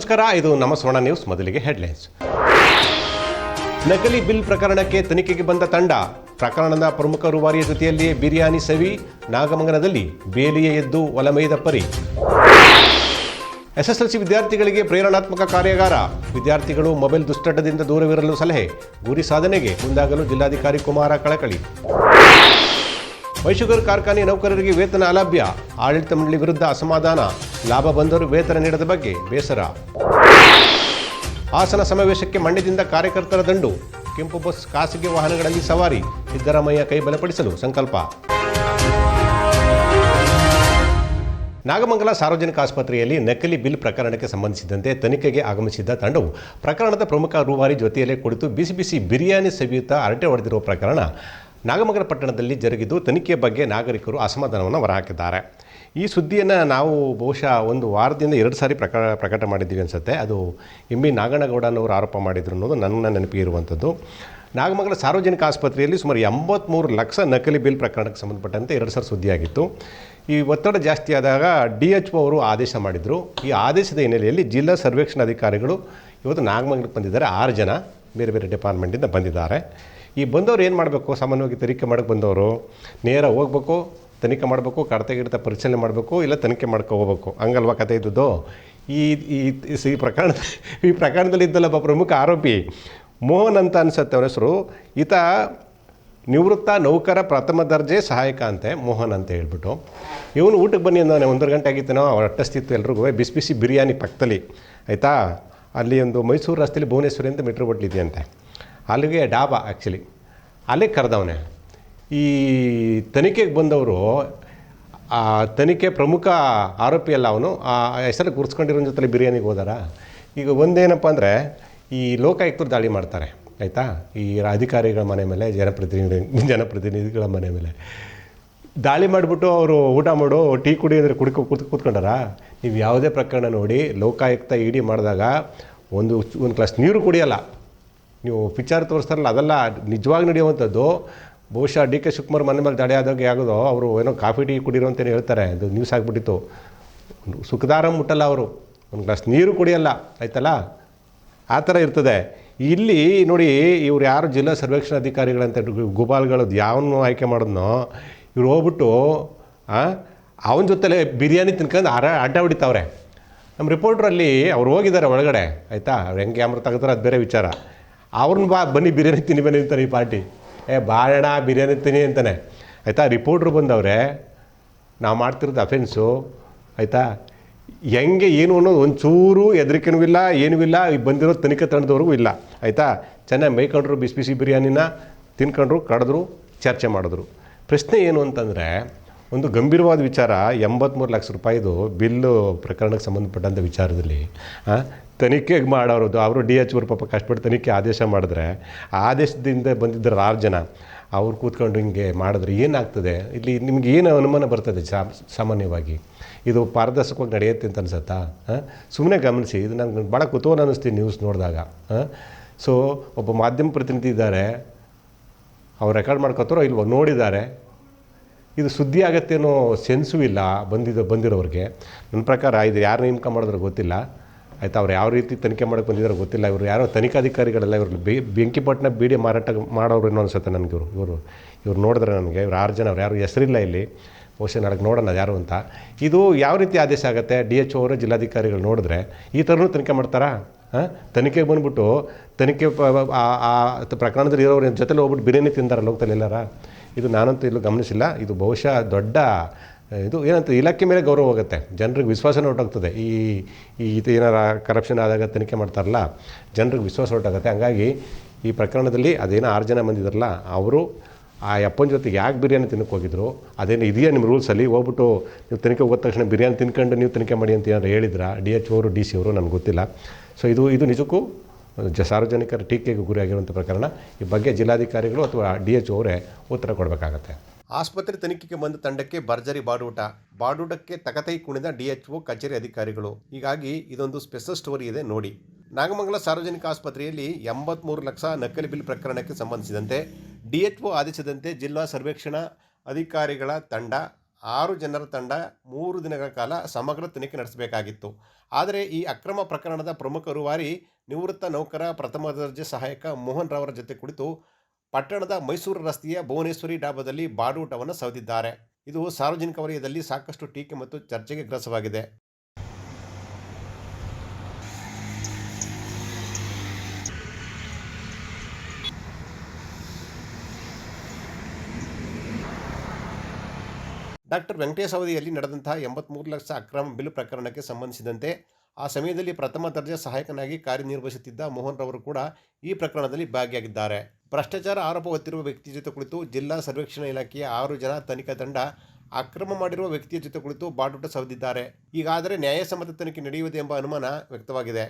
ನಮಸ್ಕಾರ, ಇದು ನಮ್ಮ ಸ್ವರ್ಣ ನ್ಯೂಸ್ ಮೊದಲಿಗೆ ಹೆಡ್ಲೈನ್ಸ್. ನಕಲಿ ಬಿಲ್ ಪ್ರಕರಣಕ್ಕೆ ತನಿಖೆಗೆ ಬಂದ ತಂಡ, ಪ್ರಕರಣದ ಪ್ರಮುಖ ರೂವಾರಿಯ ಜೊತೆಯಲ್ಲಿ ಬಿರಿಯಾನಿ ಸವಿ ನಾಗಮಂಗನದಲ್ಲಿ ಬೇಲಿಯ ಎದ್ದು ಒಲಮೈದ ಪರಿ. ಎಸ್ಎಸ್ಎಲ್ಸಿ ವಿದ್ಯಾರ್ಥಿಗಳಿಗೆ ಪ್ರೇರಣಾತ್ಮಕ ಕಾರ್ಯಾಗಾರ. ವಿದ್ಯಾರ್ಥಿಗಳು ಮೊಬೈಲ್ ದುಶ್ಚಟದಿಂದ ದೂರವಿರಲು ಸಲಹೆ, ಗುರಿ ಸಾಧನೆಗೆ ಮುಂದಾಗಲು ಜಿಲ್ಲಾಧಿಕಾರಿ ಕುಮಾರ ಕಳಕಳಿ. ಮೈಶುಗರ್ ಕಾರ್ಖಾನೆ ನೌಕರರಿಗೆ ವೇತನ ಅಲಭ್ಯ. ಆಡಳಿತ ಮಂಡಳಿ ವಿರುದ್ಧ ಅಸಮಾಧಾನ. ಲಾಭ ಬಂದರೂ ವೇತನ ನೀಡದ ಬಗ್ಗೆ ಬೇಸರ. ಹಾಸನ ಸಮಾವೇಶಕ್ಕೆ ಮಂಡ್ಯದಿಂದ ಕಾರ್ಯಕರ್ತರ ದಂಡು. ಕೆಂಪು ಬಸ್ ಖಾಸಗಿ ವಾಹನಗಳಲ್ಲಿ ಸವಾರಿ. ಸಿದ್ದರಾಮಯ್ಯ ಕೈ ಬಲಪಡಿಸಲು ಸಂಕಲ್ಪ. ನಾಗಮಂಗಲ ಸಾರ್ವಜನಿಕ ಆಸ್ಪತ್ರೆಯಲ್ಲಿ ನಕಲಿ ಬಿಲ್ ಪ್ರಕರಣಕ್ಕೆ ಸಂಬಂಧಿಸಿದಂತೆ ತನಿಖೆಗೆ ಆಗಮಿಸಿದ್ದ ತಂಡವು ಪ್ರಕರಣದ ಪ್ರಮುಖ ರೂವಾರಿ ಜೊತೆಯಲ್ಲೇ ಕುಳಿತು ಬಿಸಿ ಬಿಸಿ ಬಿರಿಯಾನಿ ಸವಿಯುತ್ತಾ ಹರಟೆ ಹೊಡೆದಿರುವ ಪ್ರಕರಣ ನಾಗಮಂಗಲ ಪಟ್ಟಣದಲ್ಲಿ ಜರುಗಿದ್ದು ತನಿಖೆಯ ಬಗ್ಗೆ ನಾಗರಿಕರು ಅಸಮಾಧಾನವನ್ನು ಹೊರಹಾಕಿದ್ದಾರೆ. ಈ ಸುದ್ದಿಯನ್ನು ನಾವು ಬಹುಶಃ ಒಂದು ವಾರದಿಂದ ಎರಡು ಸಾರಿ ಪ್ರಕ ಪ್ರಕಟ ಮಾಡಿದ್ದೀವಿ ಅನಿಸುತ್ತೆ. ಅದು ಎಂ ಬಿ ನಾಗಣ್ಣಗೌಡನವರು ಆರೋಪ ಮಾಡಿದ್ರು ಅನ್ನೋದು ನನ್ನ ನೆನಪಿಗೆ ಇರುವಂಥದ್ದು ನಾಗಮಂಗಲ ಸಾರ್ವಜನಿಕ ಆಸ್ಪತ್ರೆಯಲ್ಲಿ ಸುಮಾರು ಎಂಬತ್ತ್ಮೂರು ಲಕ್ಷ ನಕಲಿ ಬಿಲ್ ಪ್ರಕರಣಕ್ಕೆ ಸಂಬಂಧಪಟ್ಟಂತೆ ಎರಡು ಸಾವಿರ ಸುದ್ದಿಯಾಗಿತ್ತು. ಈ ಒತ್ತಡ ಜಾಸ್ತಿ ಆದಾಗ ಡಿ ಎಚ್ ಒ ಅವರು ಆದೇಶ ಮಾಡಿದರು. ಈ ಆದೇಶದ ಹಿನ್ನೆಲೆಯಲ್ಲಿ ಜಿಲ್ಲಾ ಸರ್ವೇಕ್ಷಣಾಧಿಕಾರಿಗಳು ಇವತ್ತು ನಾಗಮಂಗಲಕ್ಕೆ ಬಂದಿದ್ದಾರೆ. ಆರು ಜನ ಬೇರೆ ಬೇರೆ ಡಿಪಾರ್ಟ್ಮೆಂಟಿಂದ ಬಂದಿದ್ದಾರೆ. ಈ ಬಂದವರು ಏನು ಮಾಡಬೇಕು? ಸಾಮಾನ್ಯವಾಗಿ ತನಿಖೆ ಮಾಡೋಕ್ಕೆ ಬಂದವರು ನೇರ ಹೋಗ್ಬೇಕು, ತನಿಖೆ ಮಾಡಬೇಕು ಕಡತೆ ಗಿಡತೆ ಪರಿಶೀಲನೆ ಮಾಡಬೇಕು, ಇಲ್ಲ ತನಿಖೆ ಮಾಡ್ಕೊ ಹೋಗ್ಬೇಕು. ಹಂಗಲ್ವಾ ಕತೆ ಇದ್ದದ್ದು? ಈ ಈ ಪ್ರಕರಣ, ಈ ಪ್ರಕರಣದಲ್ಲಿ ಇದ್ದಲ್ಲ ಒಬ್ಬ ಪ್ರಮುಖ ಆರೋಪಿ. ಮೋಹನ್ ಅಂತ ಅನ್ಸುತ್ತೆ ಅವರ ಹೆಸರು. ಈತ ನಿವೃತ್ತ ನೌಕರ ಪ್ರಥಮ ದರ್ಜೆ ಸಹಾಯಕ ಅಂತೆ, ಮೋಹನ್ ಅಂತ ಹೇಳ್ಬಿಟ್ಟು. ಇವನು ಊಟಕ್ಕೆ ಬನ್ನಿ ಅಂದಾನೆ ಒಂದೂವರೆ ಗಂಟೆ ಆಗಿತ್ತೇನೋ, ಅವ್ರು ಅಟ್ಟಸ್ತಿತ್ತು ಎಲ್ರಿಗೂ ಬಿಸಿ ಬಿಸಿ ಬಿರಿಯಾನಿ ಪಕ್ಕದಲ್ಲಿ. ಆಯಿತಾ? ಅಲ್ಲಿ ಒಂದು ಮೈಸೂರು ರಸ್ತೆಯಲ್ಲಿ ಭುವನೇಶ್ವರಿ ಅಂತ ಮೆಟ್ರೋ ಹೋಟ್ಲ್ ಇದೆಯಂತೆ. ಅಲ್ಲಿಗೆ ಡಾಬಾ ಆ್ಯಕ್ಚುಲಿ ಅಲ್ಲಿಗೆ ಕರೆದವನೆ. ಈ ತನಿಖೆಗೆ ಬಂದವರು, ಆ ತನಿಖೆ ಪ್ರಮುಖ ಆರೋಪಿ ಅಲ್ಲ ಅವನು. ಆ ಹೆಸರು ಗುರ್ಸ್ಕೊಂಡಿರೋ ಜೊತೆ ಬಿರಿಯಾನಿಗೆ ಹೋದಾರ? ಈಗ ಒಂದೇನಪ್ಪ ಅಂದರೆ, ಈ ಲೋಕಾಯುಕ್ತರು ದಾಳಿ ಮಾಡ್ತಾರೆ, ಆಯಿತಾ? ಈ ಅಧಿಕಾರಿಗಳ ಮನೆ ಮೇಲೆ, ಜನಪ್ರತಿನಿಧಿ, ಜನಪ್ರತಿನಿಧಿಗಳ ಮನೆ ಮೇಲೆ. ದಾಳಿ ಮಾಡಿಬಿಟ್ಟು ಅವರು ಊಟ ಮಾಡು, ಟೀ ಕುಡಿ ಅಂದರೆ ಕುಡ್ಕೊ ಕೂತ್ ಕೂತ್ಕೊಂಡಾರ? ನೀವು ಯಾವುದೇ ಪ್ರಕರಣ ನೋಡಿ, ಲೋಕಾಯುಕ್ತ ಇಡಿ ಮಾಡಿದಾಗ ಒಂದು ಒಂದು ಗ್ಲಾಸ್ ನೀರು ಕುಡಿಯಲ್ಲ. ನೀವು ಪಿಕ್ಚರ್ ತೋರಿಸ್ತಾರಲ್ಲ, ಅದೆಲ್ಲ ನಿಜವಾಗಿ ನಡೆಯುವಂಥದ್ದು. ಬಹುಶಃ ಡಿ ಕೆ ಶಿವಕುಮಾರ್ ಮನೆ ಮೇಲೆ ದಾಳಿ ಆದಾಗ ಆಗೋದು, ಅವರು ಏನೋ ಕಾಫಿ, ಟೀ ಕುಡಿರೋ ಅಂತೇನು ಹೇಳ್ತಾರೆ, ಅದು ನ್ಯೂಸ್ ಆಗಿಬಿಟ್ಟಿತ್ತು. ಸುಖದಾರ ಮುಟ್ಟಲ್ಲ ಅವರು, ಒಂದು ಗ್ಲಾಸ್ ನೀರು ಕುಡಿಯಲ್ಲ, ಆಯ್ತಲ್ಲ? ಆ ಥರ ಇರ್ತದೆ. ಇಲ್ಲಿ ನೋಡಿ, ಇವ್ರು ಯಾರು ಜಿಲ್ಲಾ ಸರ್ವೇಕ್ಷಣಾಧಿಕಾರಿಗಳಂತ ಗೋಪಾಲ್ಗಳು ಯಾವನು ಆಯ್ಕೆ ಮಾಡೋದ್ನೋ, ಇವ್ರು ಹೋಗ್ಬಿಟ್ಟು ಅವನ ಜೊತೆಲೆ ಬಿರಿಯಾನಿ ತಿನ್ಕೊಂಡು ಆರ ಅಡ್ಡ ಹೊಡಿತಾವ್ರೆ. ನಮ್ಮ ರಿಪೋರ್ಟ್ರಲ್ಲಿ ಅವ್ರು ಹೋಗಿದ್ದಾರೆ ಒಳಗಡೆ, ಆಯಿತಾ? ಅವ್ರು ಹೆಂಗೆ ಕ್ಯಾಮ್ರಾ ತೆಗೆದ್ರೆ ಅದು ಬೇರೆ ವಿಚಾರ. ಅವ್ರನ್ನ ಬಾ, ಬನ್ನಿ ಬಿರಿಯಾನಿ ತಿನ್ನಿ, ಬನ್ನಿ ಅಂತಾರೆ ಈ ಪಾರ್ಟಿ. ಏ ಬಾಳಣ ಬಿರಿಯಾನಿ ತಿನ್ನಿ ಅಂತಾನೆ. ಆಯಿತಾ, ರಿಪೋರ್ಟ್ರು ಬಂದವ್ರೆ, ನಾವು ಮಾಡ್ತಿರೋದು ಅಫೆನ್ಸು ಆಯಿತಾ? ಹೆಂಗೆ, ಏನು ಅನ್ನೋದು ಒಂಚೂರು ಹೆದರಿಕೆನೂ ಇಲ್ಲ, ಏನೂ ಇಲ್ಲ ಈಗ ಬಂದಿರೋ ತನಿಖೆ ತಂಡದವ್ರಿಗೂ ಇಲ್ಲ. ಆಯಿತಾ? ಚೆನ್ನಾಗಿ ಮೈಕೊಂಡ್ರು ಬಿಸಿ ಬಿಸಿ ಬಿರಿಯಾನಿನ, ತಿನ್ಕೊಂಡ್ರು, ಕಡಿದ್ರು, ಚರ್ಚೆ ಮಾಡಿದ್ರು. ಪ್ರಶ್ನೆ ಏನು ಅಂತಂದರೆ, ಒಂದು ಗಂಭೀರವಾದ ವಿಚಾರ ಎಂಬತ್ತ್ಮೂರು ಲಕ್ಷ ರೂಪಾಯಿದು ಬಿಲ್ಲು ಪ್ರಕರಣಕ್ಕೆ ಸಂಬಂಧಪಟ್ಟಂಥ ವಿಚಾರದಲ್ಲಿ ತನಿಖೆಗೆ ಮಾಡೋರದು. ಅವರು ಡಿ ಎಚ್ ಅವರು ಪಾಪ ಕಷ್ಟಪಟ್ಟು ತನಿಖೆ ಆದೇಶ ಮಾಡಿದ್ರೆ, ಆದೇಶದಿಂದ ಬಂದಿದ್ದರು ಆರು ಜನ ಅವ್ರು ಕೂತ್ಕೊಂಡು ಹಿಂಗೆ ಮಾಡಿದ್ರೆ ಏನಾಗ್ತದೆ? ಇಲ್ಲಿ ನಿಮ್ಗೆ ಏನು ಅನುಮಾನ ಬರ್ತದೆ ಸಾಮಾನ್ಯವಾಗಿ? ಇದು ಪಾರದರ್ಶಕವಾಗಿ ನಡೆಯುತ್ತೆ ಅಂತ ಅನ್ಸುತ್ತಾ? ಸುಮ್ಮನೆ ಗಮನಿಸಿ, ಇದು ನಂಗೆ ಭಾಳ ಕುತೂಹಲ ಅನ್ನಿಸ್ತೀನಿ ನ್ಯೂಸ್ ನೋಡಿದಾಗ. ಸೊ ಒಬ್ಬ ಮಾಧ್ಯಮ ಪ್ರತಿನಿಧಿ ಇದ್ದಾರೆ. ಅವ್ರು ರೆಕಾರ್ಡ್ ಮಾಡ್ಕೋತಾರೋ ಇಲ್ವೋ ನೋಡಿದ್ದಾರೆ. ಇದು ಸುದ್ದಿ ಆಗತ್ತೇನೋ ಸೆನ್ಸೂ ಇಲ್ಲ ಬಂದಿದ್ದು ಬಂದಿರೋರಿಗೆ. ನನ್ನ ಪ್ರಕಾರ ಇದು ಯಾರು ನೇಮಕ ಮಾಡಿದ್ರೆ ಗೊತ್ತಿಲ್ಲ. ಆಯಿತಾ, ಅವ್ರು ಯಾವ ರೀತಿ ತನಿಖೆ ಮಾಡಕ್ಕೆ ಬಂದಿದ್ದಾರೆ ಗೊತ್ತಿಲ್ಲ. ಇವರು ಯಾರೋ ತನಿಖಾಧಿಕಾರಿಗಳೆಲ್ಲ ಇವರು ಬೆ ಬೆಂಕಿಪಟ್ಟಣ ಬೀಡಿ ಮಾರಾಟ ಮಾಡೋರು ಅನ್ಸುತ್ತೆ ನನಗೆ ಇವರು. ಇವರು, ಇವ್ರು ನೋಡಿದ್ರೆ ನನಗೆ, ಇವ್ರು ಆರು ಜನ, ಅವ್ರು ಯಾರು ಹೆಸರಿಲ್ಲ ಇಲ್ಲಿ. ಬಹುಶಃ ನಾಳೆ ನೋಡೋಣ ಯಾರು ಅಂತ. ಇದು ಯಾವ ರೀತಿ ಆದೇಶ ಆಗುತ್ತೆ? ಡಿ ಎಚ್ ಅವರು ಜಿಲ್ಲಾಧಿಕಾರಿಗಳು ನೋಡಿದ್ರೆ ಈ ಥರನೂ ತನಿಖೆ ಮಾಡ್ತಾರಾ? ಹಾಂ? ತನಿಖೆಗೆ ಬಂದ್ಬಿಟ್ಟು ತನಿಖೆ ಆ ಪ್ರಕರಣದಲ್ಲಿ ಇರೋರು ಜೊತೆಲಿ ಹೋಗ್ಬಿಟ್ಟು ಬಿರಿಯಾನಿ ತಿಂದಾರಲ್ಲ ಹೋಗ್ತಾನೆ ಎಲ್ಲಾರ? ಇದು ನಾನಂತೂ ಇಲ್ಲೂ ಗಮನಿಸಿಲ್ಲ. ಇದು ಬಹುಶಃ ದೊಡ್ಡ ಇದು ಏನಂತ ಇಲಾಖೆ ಮೇಲೆ ಗೌರವ ಹೋಗುತ್ತೆ. ಜನರಿಗೆ ವಿಶ್ವಾಸನೇ ಹೊರಟೋಗ್ತದೆ ಈ ಈ ಇದು ಏನಾರ ಕರಪ್ಷನ್ ಆದಾಗ ತನಿಖೆ ಮಾಡ್ತಾರಲ್ಲ, ಜನರಿಗೆ ವಿಶ್ವಾಸ ಹೊರಟಾಗುತ್ತೆ ಹಂಗಾಗಿ ಈ ಪ್ರಕರಣದಲ್ಲಿ ಅದೇನೋ ಆರು ಜನ ಬಂದಿದ್ದಾರಲ್ಲ ಅವರು ಆ ಅಪ್ಪನ ಜೊತೆಗೆ ಯಾಕೆ ಬಿರಿಯಾನಿ ತಿನ್ನಕ್ಕೆ ಹೋಗಿದ್ರು? ಅದೇನು ಇದೆಯಾ ನಿಮ್ಮ ರೂಲ್ಸಲ್ಲಿ ಹೋಗ್ಬಿಟ್ಟು ನೀವು ತನಿಖೆ ಹೋದ ತಕ್ಷಣ ಬಿರಿಯಾನಿ ತಿನ್ಕೊಂಡು ನೀವು ತನಿಖೆ ಮಾಡಿ ಅಂತ ಏನಾರು ಹೇಳಿದ್ರಾ? ಡಿ ಎಚ್ ಅವರು ಡಿ ಸಿ ಅವರು, ನನಗೆ ಗೊತ್ತಿಲ್ಲ. ಸೊ ಇದು ಇದು ನಿಜಕ್ಕೂ ಜ, ಸಾರ್ವಜನಿಕರ ಟೀಕೆಗೆ ಗುರಿಯಾಗಿರುವಂಥ ಪ್ರಕರಣ. ಈ ಬಗ್ಗೆ ಜಿಲ್ಲಾಧಿಕಾರಿಗಳು ಅಥವಾ ಡಿ ಎಚ್ ಅವರೇ ಉತ್ತರ ಕೊಡಬೇಕಾಗತ್ತೆ. ಆಸ್ಪತ್ರೆ ತನಿಖೆಗೆ ಬಂದ ತಂಡಕ್ಕೆ ಭರ್ಜರಿ ಬಾಡೂಟ. ಬಾಡೂಟಕ್ಕೆ ತಕತೈ ಕುಣಿದ ಡಿಎಚ್ಒ, ಕಚೇರಿ ಅಧಿಕಾರಿಗಳು. ಹೀಗಾಗಿ ಇದೊಂದು ಸ್ಪೆಷಲ್ ಸ್ಟೋರಿ ಇದೆ ನೋಡಿ. ನಾಗಮಂಗಲ ಸಾರ್ವಜನಿಕ ಆಸ್ಪತ್ರೆಯಲ್ಲಿ ಎಂಬತ್ಮೂರು ಲಕ್ಷ ನಕಲಿ ಬಿಲ್ ಪ್ರಕರಣಕ್ಕೆ ಸಂಬಂಧಿಸಿದಂತೆ ಡಿಎಚ್ಒ ಆದೇಶದಂತೆ ಜಿಲ್ಲಾ ಸರ್ವೇಕ್ಷಣಾ ಅಧಿಕಾರಿಗಳ ತಂಡ, ಆರು ಜನರ ತಂಡ ಮೂರು ದಿನಗಳ ಕಾಲ ಸಮಗ್ರ ತನಿಖೆ ನಡೆಸಬೇಕಾಗಿತ್ತು. ಆದರೆ ಈ ಅಕ್ರಮ ಪ್ರಕರಣದ ಪ್ರಮುಖ ರೂವಾರಿ ನಿವೃತ್ತ ನೌಕರ, ಪ್ರಥಮ ದರ್ಜೆ ಸಹಾಯಕ ಮೋಹನ್ ರಾವರ ಜೊತೆ ಕುಳಿತು ಪಟ್ಟಣದ ಮೈಸೂರು ರಸ್ತೆಯ ಭುವನೇಶ್ವರಿ ಡಾಬಾದಲ್ಲಿ ಬಾಡೂಟವನ್ನು ಸವದಿದ್ದಾರೆ. ಇದು ಸಾರ್ವಜನಿಕ ವಲಯದಲ್ಲಿ ಸಾಕಷ್ಟು ಟೀಕೆ ಮತ್ತು ಚರ್ಚೆಗೆ ಗ್ರಸವಾಗಿದೆ. ಡಾಕ್ಟರ್ ವೆಂಕಟೇಶ್ ಅವಧಿಯಲ್ಲಿ ನಡೆದಂತಹ ಎಂಬತ್ಮೂರು ಲಕ್ಷ ಅಕ್ರಮ ಬಿಲ್ ಪ್ರಕರಣಕ್ಕೆ ಸಂಬಂಧಿಸಿದಂತೆ ಆ ಸಮಯದಲ್ಲಿ ಪ್ರಥಮ ದರ್ಜೆ ಸಹಾಯಕನಾಗಿ ಕಾರ್ಯನಿರ್ವಹಿಸುತ್ತಿದ್ದ ಮೋಹನ್ ರವರು ಕೂಡ ಈ ಪ್ರಕರಣದಲ್ಲಿ ಭಾಗಿಯಾಗಿದ್ದಾರೆ. ಭ್ರಷ್ಟಾಚಾರ ಆರೋಪ ಹೊತ್ತಿರುವ ವ್ಯಕ್ತಿ ಜೊತೆ ಕುಳಿತು ಜಿಲ್ಲಾ ಸರ್ವೇಕ್ಷಣಾ ಇಲಾಖೆಯ ಆರು ಜನ ತನಿಖಾ ತಂಡ ಅಕ್ರಮ ಮಾಡಿರುವ ವ್ಯಕ್ತಿಯ ಜೊತೆ ಕುಳಿತು ಬಾಡೂಟ ಸವದಿದ್ದಾರೆ. ಈಗಾದರೆ ನ್ಯಾಯಸಮ್ಮತ ತನಿಖೆ ನಡೆಯುವುದು ಎಂಬ ಅನುಮಾನ ವ್ಯಕ್ತವಾಗಿದೆ.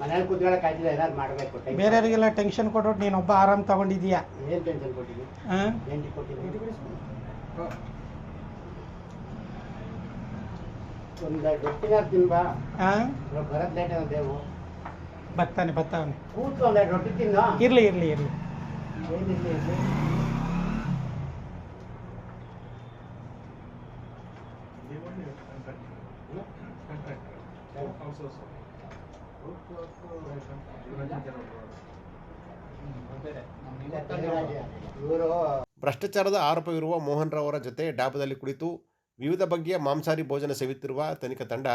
ಮನೇಲಿ ಕಾಯ್ದಿಲ್ಲ ಏನಾದ್ರು ಮಾಡಬೇಕು ಬೇರೆಯವರಿಗೆಲ್ಲ ಟೆನ್ಷನ್ ಕೊಟ್ಬಿಟ್ಟು ನೀನೊಬ್ಬ ಆರಾಮ್ ತಗೊಂಡಿದೀಯಾ ಏನು ಟೆನ್ಷನ್ ಹಾಂ ಏನು ಬರ್ತಾನೆ ಬರ್ತಾವನೆ. ಇರ್ಲಿ ಇರ್ಲಿ ಇರ್ಲಿ? ಭ್ರಷ್ಟಾಚಾರದ ಆರೋಪವಿರುವ ಮೋಹನ್ ರಾವ್ ಅವರ ಜೊತೆ ಡಾಬದಲ್ಲಿ ಕುಳಿತು ವಿವಿಧ ಬಗೆಯ ಮಾಂಸಾಹಾರಿ ಭೋಜನ ಸೇವಿತ್ತಿರುವ ತನಿಖಾ ತಂಡ